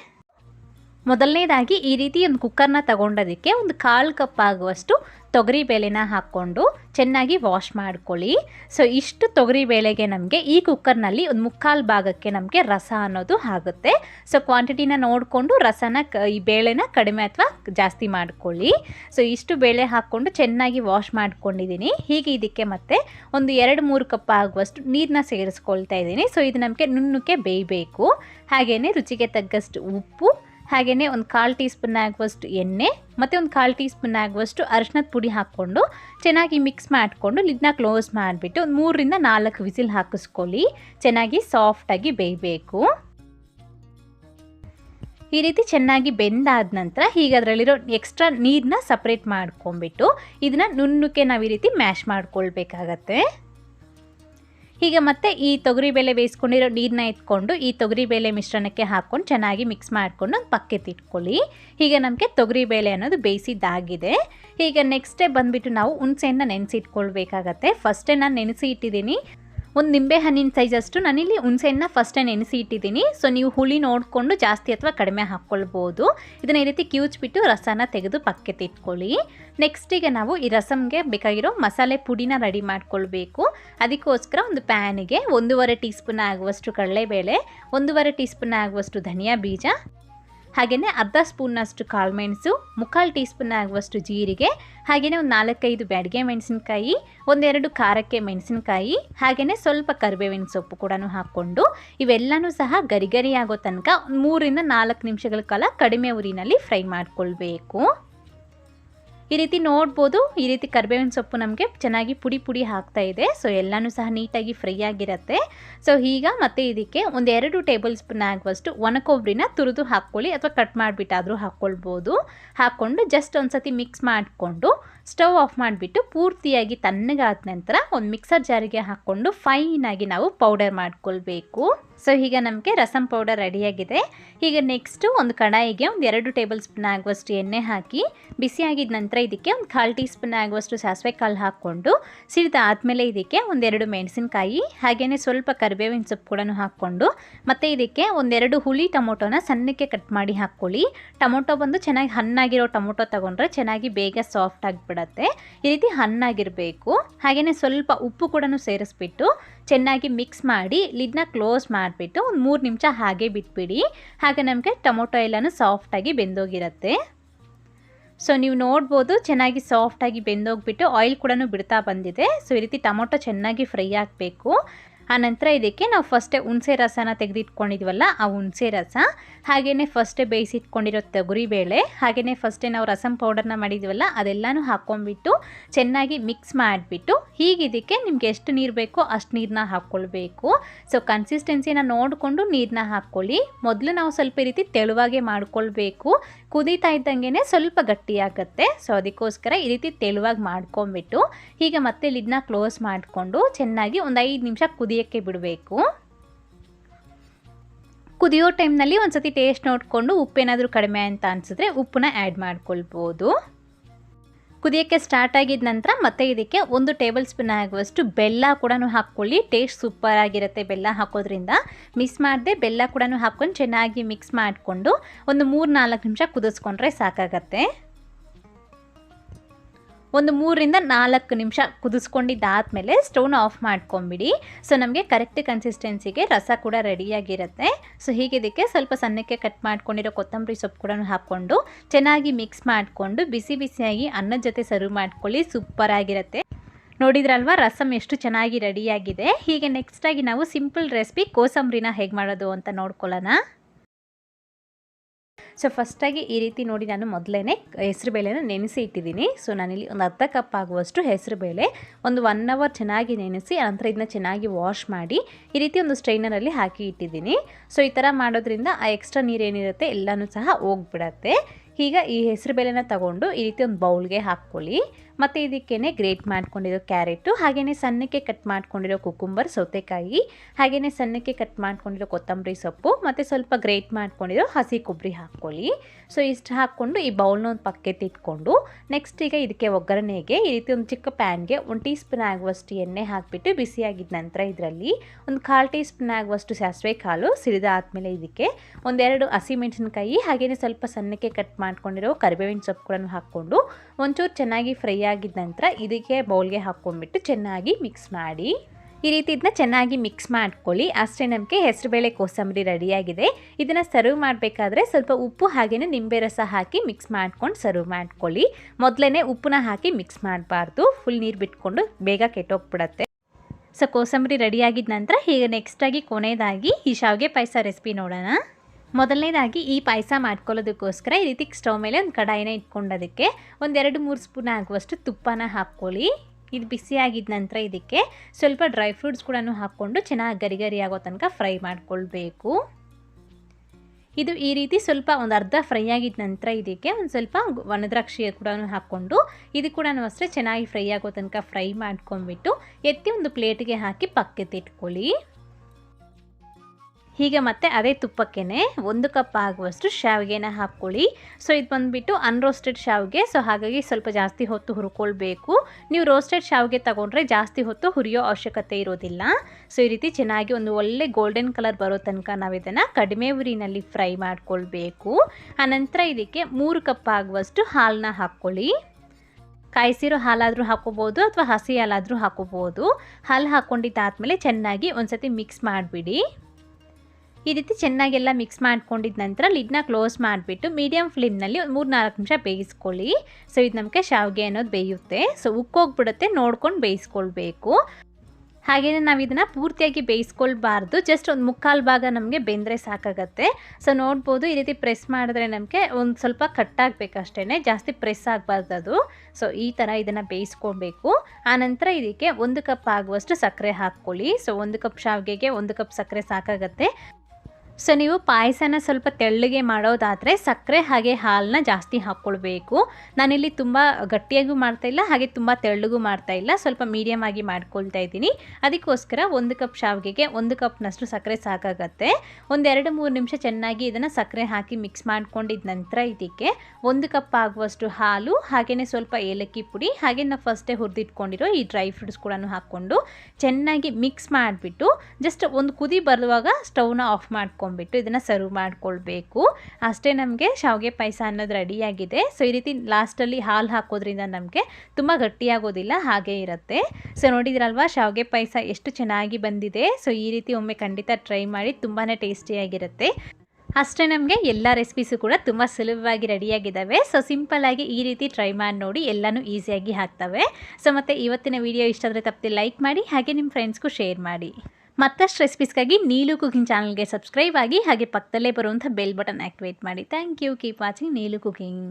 ಮೊದಲನೇದಾಗಿ ಈ ರೀತಿ ಒಂದು ಕುಕ್ಕರ್ನ ತಗೊಂಡೋದಕ್ಕೆ ಒಂದು ಕಾಲು ಕಪ್ ಆಗುವಷ್ಟು ತೊಗರಿ ಬೇಳೆನ ಹಾಕ್ಕೊಂಡು ಚೆನ್ನಾಗಿ ವಾಶ್ ಮಾಡ್ಕೊಳ್ಳಿ. ಸೊ ಇಷ್ಟು ತೊಗರಿ ಬೇಳೆಗೆ ನಮಗೆ ಈ ಕುಕ್ಕರ್ನಲ್ಲಿ ಒಂದು ಮುಕ್ಕಾಲು ಭಾಗಕ್ಕೆ ನಮಗೆ ರಸ ಅನ್ನೋದು ಆಗುತ್ತೆ. ಸೊ ಕ್ವಾಂಟಿಟಿನ ನೋಡಿಕೊಂಡು ರಸನ ಕ, ಈ ಬೇಳೆನ ಕಡಿಮೆ ಅಥವಾ ಜಾಸ್ತಿ ಮಾಡ್ಕೊಳ್ಳಿ. ಸೊ ಇಷ್ಟು ಬೇಳೆ ಹಾಕ್ಕೊಂಡು ಚೆನ್ನಾಗಿ ವಾಶ್ ಮಾಡ್ಕೊಂಡಿದ್ದೀನಿ. ಹೀಗೆ ಇದಕ್ಕೆ ಮತ್ತೆ ಒಂದು ಎರಡು ಮೂರು ಕಪ್ ಆಗುವಷ್ಟು ನೀರನ್ನ ಸೇರಿಸ್ಕೊಳ್ತಾ ಇದ್ದೀನಿ. ಸೊ ಇದು ನಮಗೆ ನುಣ್ಣಕ್ಕೆ ಬೇಯಬೇಕು ಹಾಗೆಯೇ ರುಚಿಗೆ ತಗ್ಗಷ್ಟು ಉಪ್ಪು ಹಾಗೆಯೇ ಒಂದು ಕಾಲು ಟೀ ಸ್ಪೂನ್ ಆಗುವಷ್ಟು ಎಣ್ಣೆ, ಮತ್ತು ಒಂದು ಕಾಲು ಟೀ ಸ್ಪೂನ್ ಆಗುವಷ್ಟು ಅರಿಶಿನದ ಪುಡಿ ಹಾಕ್ಕೊಂಡು ಚೆನ್ನಾಗಿ ಮಿಕ್ಸ್ ಮಾಡಿಕೊಂಡು ಲಿಡ್ನ ಕ್ಲೋಸ್ ಮಾಡಿಬಿಟ್ಟು ಒಂದು ಮೂರರಿಂದ ನಾಲ್ಕು ವಿಸಿಲ್ ಹಾಕಿಸ್ಕೊಳ್ಳಿ. ಚೆನ್ನಾಗಿ ಸಾಫ್ಟಾಗಿ ಬೇಯಬೇಕು. ಈ ರೀತಿ ಚೆನ್ನಾಗಿ ಬೆಂದಾದ ನಂತರ ಹೀಗೆ ಅದರಲ್ಲಿರೋ ಎಕ್ಸ್ಟ್ರಾ ನೀರನ್ನ ಸಪ್ರೇಟ್ ಮಾಡ್ಕೊಂಬಿಟ್ಟು ಇದನ್ನು ನುಣ್ಣುಕ್ಕೆ ನಾವು ಈ ರೀತಿ ಮ್ಯಾಶ್ ಮಾಡ್ಕೊಳ್ಬೇಕಾಗತ್ತೆ. ಹೀಗೆ ಮತ್ತೆ ಈ ತೊಗರಿಬೇಳೆ ಬೇಯಿಸ್ಕೊಂಡಿರೋ ನೀರನ್ನ ಎತ್ಕೊಂಡು ಈ ತೊಗರಿಬೇಳೆ ಮಿಶ್ರಣಕ್ಕೆ ಹಾಕ್ಕೊಂಡು ಚೆನ್ನಾಗಿ ಮಿಕ್ಸ್ ಮಾಡಿಕೊಂಡು ಒಂದು ಪಕ್ಕೆತ್ತಿಟ್ಕೊಳ್ಳಿ ಹೀಗೆ ನಮಗೆ ತೊಗರಿಬೇಳೆ ಅನ್ನೋದು ಬೇಯಿಸಿದ್ದಾಗಿದೆ. ಈಗ ನೆಕ್ಸ್ಟ್ ಡೇ ಬಂದುಬಿಟ್ಟು ನಾವು ಹುಣಸೆಹಣ್ಣ ನೆನೆಸಿಟ್ಕೊಳ್ಬೇಕಾಗತ್ತೆ. ಫಸ್ಟೇ ನಾನು ನೆನೆಸಿ ಇಟ್ಟಿದ್ದೀನಿ. ಒಂದು ನಿಂಬೆ ಹಣ್ಣಿನ ಸೈಜಷ್ಟು ನಾನಿಲ್ಲಿ ಹುಣಸೆಹಣ್ಣ ಫಸ್ಟ್ ನೆನೆಸಿ ಇಟ್ಟಿದ್ದೀನಿ ಸೊ ನೀವು ಹುಳಿ ನೋಡಿಕೊಂಡು ಜಾಸ್ತಿ ಅಥವಾ ಕಡಿಮೆ ಹಾಕ್ಕೊಳ್ಬೋದು. ಇದನ್ನ ಈ ರೀತಿ ಕ್ಯೂಚ್ಬಿಟ್ಟು ರಸನ ತೆಗೆದು ಪಕ್ಕಕ್ಕೆ ತಿಟ್ಕೊಳ್ಳಿ ನೆಕ್ಸ್ಟಿಗೆ ನಾವು ಈ ರಸಮ್ಗೆ ಬೇಕಾಗಿರೋ ಮಸಾಲೆ ಪುಡಿನ ರೆಡಿ ಮಾಡ್ಕೊಳ್ಬೇಕು. ಅದಕ್ಕೋಸ್ಕರ ಒಂದು ಪ್ಯಾನಿಗೆ ಒಂದೂವರೆ ಟೀ ಸ್ಪೂನ್ ಆಗುವಷ್ಟು ಕಡಲೆಬೇಳೆ, ಒಂದೂವರೆ ಟೀ ಸ್ಪೂನ್ ಆಗುವಷ್ಟು ಧನಿಯಾ ಬೀಜ ಹಾಗೆಯೇ ಅರ್ಧ ಸ್ಪೂನ್ನಷ್ಟು ಕಾಳುಮೆಣಸು ಮುಕ್ಕಾಲು ಟೀ ಸ್ಪೂನ್ ಆಗುವಷ್ಟು ಜೀರಿಗೆ, ಹಾಗೆಯೇ ಒಂದು ನಾಲ್ಕೈದು ಬ್ಯಾಡಿಗೆ ಮೆಣಸಿನಕಾಯಿ, ಒಂದೆರಡು ಖಾರಕ್ಕೆ ಮೆಣಸಿನಕಾಯಿ, ಹಾಗೆಯೇ ಸ್ವಲ್ಪ ಕರಿಬೇವಿನ ಸೊಪ್ಪು ಕೂಡ ಹಾಕ್ಕೊಂಡು ಇವೆಲ್ಲನೂ ಸಹ ಗರಿ ಗರಿ ಆಗೋ ತನಕ ಮೂರಿಂದ ನಾಲ್ಕು ನಿಮಿಷಗಳ ಕಾಲ ಕಡಿಮೆ ಉರಿನಲ್ಲಿ ಫ್ರೈ ಮಾಡ್ಕೊಳ್ಬೇಕು. ಈ ರೀತಿ ನೋಡ್ಬೋದು, ಈ ರೀತಿ ಕರ್ಬೇವಿನ ಸೊಪ್ಪು ನಮಗೆ ಚೆನ್ನಾಗಿ ಪುಡಿ ಪುಡಿ ಹಾಕ್ತಾ ಇದೆ. ಸೊ ಎಲ್ಲನೂ ಸಹ ನೀಟಾಗಿ ಫ್ರೈ ಆಗಿರುತ್ತೆ. ಸೊ ಈಗ ಮತ್ತೆ ಇದಕ್ಕೆ ಒಂದು ಎರಡು ಟೇಬಲ್ ಸ್ಪೂನ್ ಆಗುವಷ್ಟು ಒಣಕೊಬ್ಬರಿನ ತುರಿದು ಹಾಕ್ಕೊಳ್ಳಿ ಅಥವಾ ಕಟ್ ಮಾಡಿಬಿಟ್ಟಾದರೂ ಹಾಕ್ಕೊಳ್ಬೋದು. ಹಾಕ್ಕೊಂಡು ಜಸ್ಟ್ ಒಂದು ಸತಿ ಮಿಕ್ಸ್ ಮಾಡಿಕೊಂಡು ಸ್ಟವ್ ಆಫ್ ಮಾಡಿಬಿಟ್ಟು ಪೂರ್ತಿಯಾಗಿ ತಣ್ಣಗಾದ ನಂತರ ಒಂದು ಮಿಕ್ಸರ್ ಜಾರಿಗೆ ಹಾಕ್ಕೊಂಡು ಫೈನಾಗಿ ನಾವು ಪೌಡರ್ ಮಾಡ್ಕೊಳ್ಬೇಕು. ಸೊ ಈಗ ನಮಗೆ ರಸಂ ಪೌಡರ್ ರೆಡಿಯಾಗಿದೆ ಈಗ ನೆಕ್ಸ್ಟು ಒಂದು ಕಡಾಯಿಗೆ ಒಂದು ಎರಡು ಟೇಬಲ್ ಸ್ಪೂನ್ ಆಗುವಷ್ಟು ಎಣ್ಣೆ ಹಾಕಿ ಬಿಸಿಯಾಗಿದ ನಂತರ ಇದಕ್ಕೆ ಒಂದು ಕಾಲು ಟೀ ಸ್ಪೂನ್ ಆಗುವಷ್ಟು ಸಾಸಿವೆ ಕಾಳು ಹಾಕ್ಕೊಂಡು ಸಿಡಿದಾದಮೇಲೆ ಇದಕ್ಕೆ ಒಂದೆರಡು ಮೆಣಸಿನಕಾಯಿ ಹಾಗೆಯೇ ಸ್ವಲ್ಪ ಕರಿಬೇವಿನ ಸೊಪ್ಪು ಕೂಡ ಹಾಕ್ಕೊಂಡು, ಮತ್ತು ಇದಕ್ಕೆ ಒಂದೆರಡು ಹುಳಿ ಟೊಮೊಟೊನ ಸಣ್ಣಕ್ಕೆ ಕಟ್ ಮಾಡಿ ಹಾಕ್ಕೊಳ್ಳಿ. ಟೊಮೊಟೊ ಬಂದು ಚೆನ್ನಾಗಿ ಹಣ್ಣಾಗಿರೋ ಟೊಮೊಟೊ ತೊಗೊಂಡ್ರೆ ಚೆನ್ನಾಗಿ ಬೇಗ ಸಾಫ್ಟ್ ಆಗಿಬಿಡತ್ತೆ. ಈ ರೀತಿ ಹಣ್ಣಾಗಿರಬೇಕು. ಹಾಗೆಯೇ ಸ್ವಲ್ಪ ಉಪ್ಪು ಕೂಡ ಸೇರಿಸ್ಬಿಟ್ಟು ಚೆನ್ನಾಗಿ ಮಿಕ್ಸ್ ಮಾಡಿ ಲಿಡ್ನ ಕ್ಲೋಸ್ ಮಾಡಿಬಿಟ್ಟು ಒಂದು ಮೂರು ನಿಮಿಷ ಹಾಗೆ ಬಿಟ್ಬಿಡಿ. ಹಾಗೆ ನಮಗೆ ಟೊಮೊಟೊ ಎಲ್ಲನೂ ಸಾಫ್ಟಾಗಿ ಬೆಂದೋಗಿರುತ್ತೆ. ಸೊ ನೀವು ನೋಡ್ಬೋದು ಚೆನ್ನಾಗಿ ಸಾಫ್ಟಾಗಿ ಬೆಂದೋಗ್ಬಿಟ್ಟು ಆಯಿಲ್ ಕೂಡ ಬಿಡ್ತಾ ಬಂದಿದೆ. ಸೊ ಈ ರೀತಿ ಟೊಮೊಟೊ ಚೆನ್ನಾಗಿ ಫ್ರೈ ಆಗಬೇಕು. ಆನಂತರ ಇದಕ್ಕೆ ನಾವು ಫಸ್ಟೇ ಹುಣಸೆ ರಸನ ತೆಗೆದಿಟ್ಕೊಂಡಿದ್ವಲ್ಲ, ಆ ಹುಣಸೆ ರಸ. ಹಾಗೆಯೇ ಫಸ್ಟೇ ಬೇಯಿಸಿಟ್ಕೊಂಡಿರೋ ತೊಗರಿಬೇಳೆ ಹಾಗೆಯೇ ಫಸ್ಟೇ ನಾವು ರಸಮ್ ಪೌಡರ್ನ ಮಾಡಿದ್ದೀವಲ್ಲ ಅದೆಲ್ಲನೂ ಹಾಕ್ಕೊಂಡ್ಬಿಟ್ಟು ಚೆನ್ನಾಗಿ ಮಿಕ್ಸ್ ಮಾಡಿಬಿಟ್ಟು ಹೀಗಿದ್ದಕ್ಕೆ ನಿಮ್ಗೆ ಎಷ್ಟು ನೀರು ಬೇಕೋ ಅಷ್ಟು ನೀರನ್ನ ಹಾಕ್ಕೊಳ್ಬೇಕು. ಸೊ ಕನ್ಸಿಸ್ಟೆನ್ಸಿನ ನೋಡಿಕೊಂಡು ನೀರನ್ನ ಹಾಕ್ಕೊಳ್ಳಿ. ಮೊದಲು ನಾವು ಸ್ವಲ್ಪ ಈ ರೀತಿ ತೆಳುವಾಗೆ ಮಾಡ್ಕೊಳ್ಬೇಕು. ಕುದೀತಾ ಇದ್ದಂಗೆ ಸ್ವಲ್ಪ ಗಟ್ಟಿಯಾಗುತ್ತೆ. ಸೊ ಅದಕ್ಕೋಸ್ಕರ ಈ ರೀತಿ ತೆಳುವಾಗಿ ಮಾಡ್ಕೊಂಬಿಟ್ಟು ಹೀಗೆ ಮತ್ತೆ ಲಿಡ್ನ ಕ್ಲೋಸ್ ಮಾಡಿಕೊಂಡು ಚೆನ್ನಾಗಿ ಒಂದು ಐದು ನಿಮಿಷ ಕುದಿಯೋಕ್ಕೆ ಬಿಡಬೇಕು. ಕುದಿಯೋ ಟೈಮ್ನಲ್ಲಿ ಒಂದು ಸತಿ ಟೇಸ್ಟ್ ನೋಡಿಕೊಂಡು ಉಪ್ಪೇನಾದರೂ ಕಡಿಮೆ ಅಂತ ಅನಿಸಿದ್ರೆ ಉಪ್ಪನ್ನ ಆ್ಯಡ್ ಮಾಡ್ಕೊಳ್ಬೋದು. ಕುದಿಯೋಕ್ಕೆ ಸ್ಟಾರ್ಟ್ ಆಗಿದ ನಂತರ ಮತ್ತೆ ಇದಕ್ಕೆ ಒಂದು ಟೇಬಲ್ ಸ್ಪೂನ್ ಆಗುವಷ್ಟು ಬೆಲ್ಲ ಕೂಡ ಹಾಕ್ಕೊಳ್ಳಿ. ಟೇಸ್ಟ್ ಸೂಪರ್ ಆಗಿರುತ್ತೆ ಬೆಲ್ಲ ಹಾಕೋದ್ರಿಂದ. ಮಿಕ್ಸ್ ಮಾಡದೆ ಬೆಲ್ಲ ಕೂಡ ಹಾಕ್ಕೊಂಡು ಚೆನ್ನಾಗಿ ಮಿಕ್ಸ್ ಮಾಡಿಕೊಂಡು ಒಂದು ಮೂರು ನಾಲ್ಕು ನಿಮಿಷ ಕುದಿಸ್ಕೊಂಡ್ರೆ ಸಾಕಾಗತ್ತೆ. ಒಂದು ಮೂರರಿಂದ ನಾಲ್ಕು ನಿಮಿಷ ಕುದಿಸ್ಕೊಂಡಿದ್ದಾದಮೇಲೆ ಸ್ಟೋನ್ ಆಫ್ ಮಾಡ್ಕೊಂಬಿಡಿ. ಸೊ ನಮಗೆ ಕರೆಕ್ಟ್ ಕನ್ಸಿಸ್ಟೆನ್ಸಿಗೆ ರಸ ಕೂಡ ರೆಡಿಯಾಗಿರುತ್ತೆ. ಸೊ ಹೀಗೆ ಇದಕ್ಕೆ ಸ್ವಲ್ಪ ಸಣ್ಣಕ್ಕೆ ಕಟ್ ಮಾಡ್ಕೊಂಡಿರೋ ಕೊತ್ತಂಬರಿ ಸೊಪ್ಪು ಕೂಡ ಹಾಕ್ಕೊಂಡು ಚೆನ್ನಾಗಿ ಮಿಕ್ಸ್ ಮಾಡಿಕೊಂಡು ಬಿಸಿ ಬಿಸಿಯಾಗಿ ಅನ್ನದ ಜೊತೆ ಸರ್ವ್ ಮಾಡ್ಕೊಳ್ಳಿ. ಸೂಪರ್ ಆಗಿರುತ್ತೆ. ನೋಡಿದ್ರಲ್ವಾ ರಸಮ್ ಎಷ್ಟು ಚೆನ್ನಾಗಿ ರೆಡಿಯಾಗಿದೆ ಹೀಗೆ ನೆಕ್ಸ್ಟಾಗಿ ನಾವು ಸಿಂಪಲ್ ರೆಸಿಪಿ ಕೋಸಂಬರಿನ ಹೇಗೆ ಮಾಡೋದು ಅಂತ ನೋಡ್ಕೊಳ್ಳೋಣ. ಸೊ ಫಸ್ಟಾಗಿ ಈ ರೀತಿ ನೋಡಿ ನಾನು ಮೊದಲೇ ಹೆಸರುಬೇಳೆನ ನೆನೆಸಿ ಇಟ್ಟಿದ್ದೀನಿ. ಸೊ ನಾನಿಲ್ಲಿ ಒಂದು ಅರ್ಧ ಕಪ್ ಆಗುವಷ್ಟು ಹೆಸರುಬೇಳೆ ಒಂದು ಒನ್ ಅವರ್ ಚೆನ್ನಾಗಿ ನೆನೆಸಿ, ನಂತರ ಇದನ್ನ ಚೆನ್ನಾಗಿ ವಾಶ್ ಮಾಡಿ ಈ ರೀತಿ ಒಂದು ಸ್ಟ್ರೈನರಲ್ಲಿ ಹಾಕಿ ಇಟ್ಟಿದ್ದೀನಿ. ಸೊ ಈ ಥರ ಮಾಡೋದ್ರಿಂದ ಆ ಎಕ್ಸ್ಟ್ರಾ ನೀರೇನಿರುತ್ತೆ ಎಲ್ಲನೂ ಸಹ ಹೋಗ್ಬಿಡತ್ತೆ. ಈಗ ಈ ಹೆಸರುಬೇಳೆನ ತಗೊಂಡು ಈ ರೀತಿ ಒಂದು ಬೌಲ್ಗೆ ಹಾಕ್ಕೊಳ್ಳಿ. ಮತ್ತು ಇದಕ್ಕೇನೆ ಗ್ರೇಟ್ ಮಾಡ್ಕೊಂಡಿರೋ ಕ್ಯಾರೆಟು ಹಾಗೆಯೇ ಸಣ್ಣಕ್ಕೆ ಕಟ್ ಮಾಡ್ಕೊಂಡಿರೋ ಕುಕುಂಬರ್ ಸೌತೆಕಾಯಿ ಹಾಗೆಯೇ ಸಣ್ಣಕ್ಕೆ ಕಟ್ ಮಾಡ್ಕೊಂಡಿರೋ ಕೊತ್ತಂಬರಿ ಸೊಪ್ಪು, ಮತ್ತು ಸ್ವಲ್ಪ ಗ್ರೇಟ್ ಮಾಡ್ಕೊಂಡಿರೋ ಹಸಿ ಕೊಬ್ಬರಿ ಹಾಕ್ಕೊಳ್ಳಿ. ಸೊ, ಇಷ್ಟು ಹಾಕ್ಕೊಂಡು ಈ ಬೌಲ್ನ ಒಂದು ಪಕ್ಕಕ್ಕೆ ತಿಟ್ಕೊಂಡು ನೆಕ್ಸ್ಟ್ ಈಗ ಇದಕ್ಕೆ ಒಗ್ಗರಣೆಗೆ ಈ ರೀತಿ ಒಂದು ಚಿಕ್ಕ ಪ್ಯಾನ್ಗೆ ಒಂದು ಟೀ ಸ್ಪೂನ್ ಆಗುವಷ್ಟು ಎಣ್ಣೆ ಹಾಕಿಬಿಟ್ಟು ಬಿಸಿಯಾಗಿದ್ದ ನಂತರ ಇದರಲ್ಲಿ ಒಂದು ಕಾಲು ಟೀ ಸ್ಪೂನ್ ಆಗುವಷ್ಟು ಸಾಸಿವೆ ಕಾಳು ಸಿಡಿದಾದ್ಮೇಲೆ ಇದಕ್ಕೆ ಒಂದೆರಡು ಹಸಿಮೆಣಸಿನ್ಕಾಯಿ ಹಾಗೆಯೇ ಸ್ವಲ್ಪ ಸಣ್ಣಕ್ಕೆ ಕಟ್ ಮಾಡ್ಕೊಂಡಿರೋ ಕರಿಬೇವಿನ ಸೊಪ್ಪುಗಳನ್ನು ಕೂಡ ಹಾಕ್ಕೊಂಡು ಒಂಚೂರು ಚೆನ್ನಾಗಿ ಫ್ರೈ ಆಗಿದ ನಂತರ ಇದಕ್ಕೆ ಬೌಲ್ಗೆ ಹಾಕ್ಕೊಂಡ್ಬಿಟ್ಟು ಚೆನ್ನಾಗಿ ಮಿಕ್ಸ್ ಮಾಡಿ, ಈ ರೀತಿ ಇದನ್ನ ಚೆನ್ನಾಗಿ ಮಿಕ್ಸ್ ಮಾಡ್ಕೊಳ್ಳಿ. ಅಷ್ಟೇ ನಮಗೆ ಹೆಸರುಬೇಳೆ ಕೋಸಂಬರಿ ರೆಡಿಯಾಗಿದೆ. ಇದನ್ನು ಸರ್ವ್ ಮಾಡಬೇಕಾದ್ರೆ ಸ್ವಲ್ಪ ಉಪ್ಪು ಹಾಗೆಯೇ ನಿಂಬೆ ರಸ ಹಾಕಿ ಮಿಕ್ಸ್ ಮಾಡ್ಕೊಂಡು ಸರ್ವ್ ಮಾಡ್ಕೊಳ್ಳಿ. ಮೊದಲೇ ಉಪ್ಪನ್ನ ಹಾಕಿ ಮಿಕ್ಸ್ ಮಾಡಬಾರ್ದು. ಫುಲ್ ನೀರು ಬಿಟ್ಕೊಂಡು ಬೇಗ ಕೆಟ್ಟೋಗ್ಬಿಡತ್ತೆ. ಸೊ, ಕೋಸಂಬರಿ ರೆಡಿಯಾಗಿದ್ದ ನಂತರ ಈಗ ನೆಕ್ಸ್ಟಾಗಿ ಕೊನೆಯದಾಗಿ ಈ ಶಾವಿಗೆ ಪಾಯಸ ರೆಸಿಪಿ ನೋಡೋಣ. ಮೊದಲನೇದಾಗಿ ಈ ಪಾಯಸ ಮಾಡ್ಕೊಳ್ಳೋದಕ್ಕೋಸ್ಕರ ಈ ರೀತಿ ಸ್ಟವ್ ಮೇಲೆ ಒಂದು ಕಡಾಯಿನ ಇಟ್ಕೊಂಡೋದಕ್ಕೆ ಒಂದೆರಡು ಮೂರು ಸ್ಪೂನ್ ಆಗುವಷ್ಟು ತುಪ್ಪನ ಹಾಕ್ಕೊಳ್ಳಿ. ಇದು ಬಿಸಿಯಾಗಿದ್ದ ನಂತರ ಇದಕ್ಕೆ ಸ್ವಲ್ಪ ಡ್ರೈ ಫ್ರೂಟ್ಸ್ ಕೂಡ ಹಾಕ್ಕೊಂಡು ಚೆನ್ನಾಗಿ ಗರಿ ಗರಿ ಆಗೋ ತನಕ ಫ್ರೈ ಮಾಡ್ಕೊಳ್ಬೇಕು. ಇದು ಈ ರೀತಿ ಸ್ವಲ್ಪ ಒಂದು ಅರ್ಧ ಫ್ರೈ ಆಗಿದ ನಂತರ ಇದಕ್ಕೆ ಒಂದು ಸ್ವಲ್ಪ ಒಣದ್ರಾಕ್ಷಿ ಕೂಡ ಹಾಕ್ಕೊಂಡು ಇದು ಕೂಡ ಅಷ್ಟೇ ಚೆನ್ನಾಗಿ ಫ್ರೈ ಆಗೋ ತನಕ ಫ್ರೈ ಮಾಡ್ಕೊಂಬಿಟ್ಟು ಎತ್ತಿ ಒಂದು ಪ್ಲೇಟ್ಗೆ ಹಾಕಿ ಪಕ್ಕಕ್ಕೆ ಇಟ್ಕೊಳ್ಳಿ. ಹೀಗೆ ಮತ್ತೆ ಅದೇ ತುಪ್ಪಕ್ಕೇನೆ ಒಂದು ಕಪ್ ಆಗುವಷ್ಟು ಶಾವಿಗೆನ ಹಾಕ್ಕೊಳ್ಳಿ. ಸೊ ಇದು ಬಂದುಬಿಟ್ಟು ಅನ್ರೋಸ್ಟೆಡ್ ಶಾವಿಗೆ ಸೊ ಹಾಗಾಗಿ ಸ್ವಲ್ಪ ಜಾಸ್ತಿ ಹೊತ್ತು ಹುರ್ಕೊಳ್ಬೇಕು. ನೀವು ರೋಸ್ಟೆಡ್ ಶಾವಿಗೆ ತಗೊಂಡ್ರೆ ಜಾಸ್ತಿ ಹೊತ್ತು ಹುರಿಯೋ ಅವಶ್ಯಕತೆ ಇರೋದಿಲ್ಲ. ಸೊ ಈ ರೀತಿ ಚೆನ್ನಾಗಿ ಒಂದು ಒಳ್ಳೆ ಗೋಲ್ಡನ್ ಕಲರ್ ಬರೋ ತನಕ ನಾವು ಇದನ್ನು ಕಡಿಮೆ ಉರಿನಲ್ಲಿ ಫ್ರೈ ಮಾಡ್ಕೊಳ್ಬೇಕು. ಆನಂತರ ಇದಕ್ಕೆ ಮೂರು ಕಪ್ ಆಗುವಷ್ಟು ಹಾಲನ್ನ ಹಾಕ್ಕೊಳ್ಳಿ. ಕಾಯಿಸಿರೋ ಹಾಲಾದರೂ ಹಾಕೋಬೋದು ಅಥವಾ ಹಸಿ ಹಾಲಾದರೂ ಹಾಕೋಬೋದು ಹಾಲು ಹಾಕ್ಕೊಂಡಿದ್ದಾದಮೇಲೆ ಚೆನ್ನಾಗಿ ಒಂದು ಸತಿ ಮಿಕ್ಸ್ ಮಾಡಿಬಿಡಿ. ಈ ರೀತಿ ಚೆನ್ನಾಗೆಲ್ಲ ಮಿಕ್ಸ್ ಮಾಡ್ಕೊಂಡಿದ್ದ ನಂತರ ಲಿಡ್ನ ಕ್ಲೋಸ್ ಮಾಡಿಬಿಟ್ಟು ಮೀಡಿಯಮ್ ಫ್ಲೇಮ್ನಲ್ಲಿ ಒಂದು ಮೂರು ನಾಲ್ಕು ನಿಮಿಷ ಬೇಯಿಸ್ಕೊಳ್ಳಿ. ಸೊ ಇದು ನಮಗೆ ಶಾವಿಗೆ ಅನ್ನೋದು ಬೇಯುತ್ತೆ. ಸೊ ಉಕ್ಕೋಗ್ಬಿಡುತ್ತೆ ನೋಡ್ಕೊಂಡು ಬೇಯಿಸ್ಕೊಳ್ಬೇಕು. ಹಾಗೆಯೇ ನಾವು ಇದನ್ನು ಪೂರ್ತಿಯಾಗಿ ಬೇಯಿಸ್ಕೊಳ್ಬಾರ್ದು. ಜಸ್ಟ್ ಒಂದು ಮುಕ್ಕಾಲು ಭಾಗ ನಮಗೆ ಬೆಂದರೆ ಸಾಕಾಗತ್ತೆ. ಸೊ ನೋಡ್ಬೋದು ಈ ರೀತಿ ಪ್ರೆಸ್ ಮಾಡಿದ್ರೆ ನಮಗೆ ಒಂದು ಸ್ವಲ್ಪ ಕಟ್ಟಾಗಬೇಕಷ್ಟೇ ಜಾಸ್ತಿ ಪ್ರೆಸ್ ಆಗಬಾರ್ದು ಅದು. ಸೊ ಈ ಥರ ಇದನ್ನು ಬೇಯಿಸ್ಕೊಳ್ಬೇಕು. ಆನಂತರ ಇದಕ್ಕೆ ಒಂದು ಕಪ್ ಆಗುವಷ್ಟು ಸಕ್ಕರೆ ಹಾಕ್ಕೊಳ್ಳಿ. ಸೊ ಒಂದು ಕಪ್ ಶಾವಿಗೆಗೆ ಒಂದು ಕಪ್ ಸಕ್ಕರೆ ಸಾಕಾಗತ್ತೆ. ಸೊ ನೀವು ಪಾಯಸನ ಸ್ವಲ್ಪ ತೆಳ್ಳಗೆ ಮಾಡೋದಾದರೆ ಸಕ್ಕರೆ ಹಾಗೆ ಹಾಲನ್ನ ಜಾಸ್ತಿ ಹಾಕ್ಕೊಳ್ಬೇಕು. ನಾನಿಲ್ಲಿ ತುಂಬ ಗಟ್ಟಿಯಾಗೂ ಮಾಡ್ತಾಯಿಲ್ಲ ಹಾಗೆ ತುಂಬ ತೆಳ್ಳಗೂ ಮಾಡ್ತಾಯಿಲ್ಲ ಸ್ವಲ್ಪ ಮೀಡಿಯಮ್ ಆಗಿ ಮಾಡ್ಕೊಳ್ತಾ ಇದ್ದೀನಿ. ಅದಕ್ಕೋಸ್ಕರ ಒಂದು ಕಪ್ ಶಾವಿಗೆಗೆ ಒಂದು ಕಪ್ನಷ್ಟು ಸಕ್ಕರೆ ಸಾಕಾಗತ್ತೆ. ಒಂದೆರಡು ಮೂರು ನಿಮಿಷ ಚೆನ್ನಾಗಿ ಇದನ್ನು ಸಕ್ಕರೆ ಹಾಕಿ ಮಿಕ್ಸ್ ಮಾಡ್ಕೊಂಡಿದ್ದ ನಂತರ ಇದಕ್ಕೆ ಒಂದು ಕಪ್ ಆಗುವಷ್ಟು ಹಾಲು ಹಾಗೆಯೇ ಸ್ವಲ್ಪ ಏಲಕ್ಕಿ ಪುಡಿ, ಹಾಗೆ ನಾವು ಫಸ್ಟೇ ಹುರಿದಿಟ್ಕೊಂಡಿರೋ ಈ ಡ್ರೈ ಫ್ರೂಟ್ಸ್ ಕೂಡ ಹಾಕ್ಕೊಂಡು ಚೆನ್ನಾಗಿ ಮಿಕ್ಸ್ ಮಾಡಿಬಿಟ್ಟು ಜಸ್ಟ್ ಒಂದು ಕುದಿ ಬರುವಾಗ ಸ್ಟವ್ನ ಆಫ್ ಮಾಡ್ಕೊಂಡು ಹಾಕ್ಕೊಂಡ್ಬಿಟ್ಟು ಇದನ್ನು ಸರ್ವ್ ಮಾಡ್ಕೊಳ್ಬೇಕು. ಅಷ್ಟೇ ನಮಗೆ ಶಾವಿಗೆ ಪಾಯಸ ಅನ್ನೋದು ರೆಡಿಯಾಗಿದೆ ಸೊ ಈ ರೀತಿ ಲಾಸ್ಟಲ್ಲಿ ಹಾಲು ಹಾಕೋದ್ರಿಂದ ನಮಗೆ ತುಂಬ ಗಟ್ಟಿಯಾಗೋದಿಲ್ಲ, ಹಾಗೆ ಇರುತ್ತೆ. ಸೊ ನೋಡಿದ್ರಲ್ವಾ, ಶಾವಿಗೆ ಪಾಯಸ ಎಷ್ಟು ಚೆನ್ನಾಗಿ ಬಂದಿದೆ. ಸೊ ಈ ರೀತಿ ಒಮ್ಮೆ ಖಂಡಿತ ಟ್ರೈ ಮಾಡಿ ತುಂಬಾ ಟೇಸ್ಟಿಯಾಗಿರುತ್ತೆ ಅಷ್ಟೇ ನಮಗೆ ಎಲ್ಲ ರೆಸಿಪೀಸು ಕೂಡ ತುಂಬ ಸುಲಭವಾಗಿ ರೆಡಿಯಾಗಿದ್ದಾವೆ ಸೊ ಸಿಂಪಲ್ಲಾಗಿ ಈ ರೀತಿ ಟ್ರೈ ಮಾಡಿ ನೋಡಿ ಎಲ್ಲನೂ ಈಸಿಯಾಗಿ ಹಾಕ್ತವೆ ಸೊ ಮತ್ತು ಇವತ್ತಿನ ವಿಡಿಯೋ ಇಷ್ಟ ಆದರೆ ತಪ್ಪದೆ ಲೈಕ್ ಮಾಡಿ, ಹಾಗೆ ನಿಮ್ಮ ಫ್ರೆಂಡ್ಸ್ಗೂ ಶೇರ್ ಮಾಡಿ. ಮತ್ತಷ್ಟು ರೆಸಿಪೀಸ್ಗಾಗಿ ನೀಲು ಕುಕಿಂಗ್ ಚಾನಲ್ಗೆ ಸಬ್ಸ್ಕ್ರೈಬ್ ಆಗಿ ಹಾಗೆ ಪಕ್ಕದಲ್ಲೇ ಬರುವಂಥ ಬೆಲ್ ಬಟನ್ ಆ್ಯಕ್ಟಿವೇಟ್ ಮಾಡಿ. Thank you. Keep watching Neelu cooking.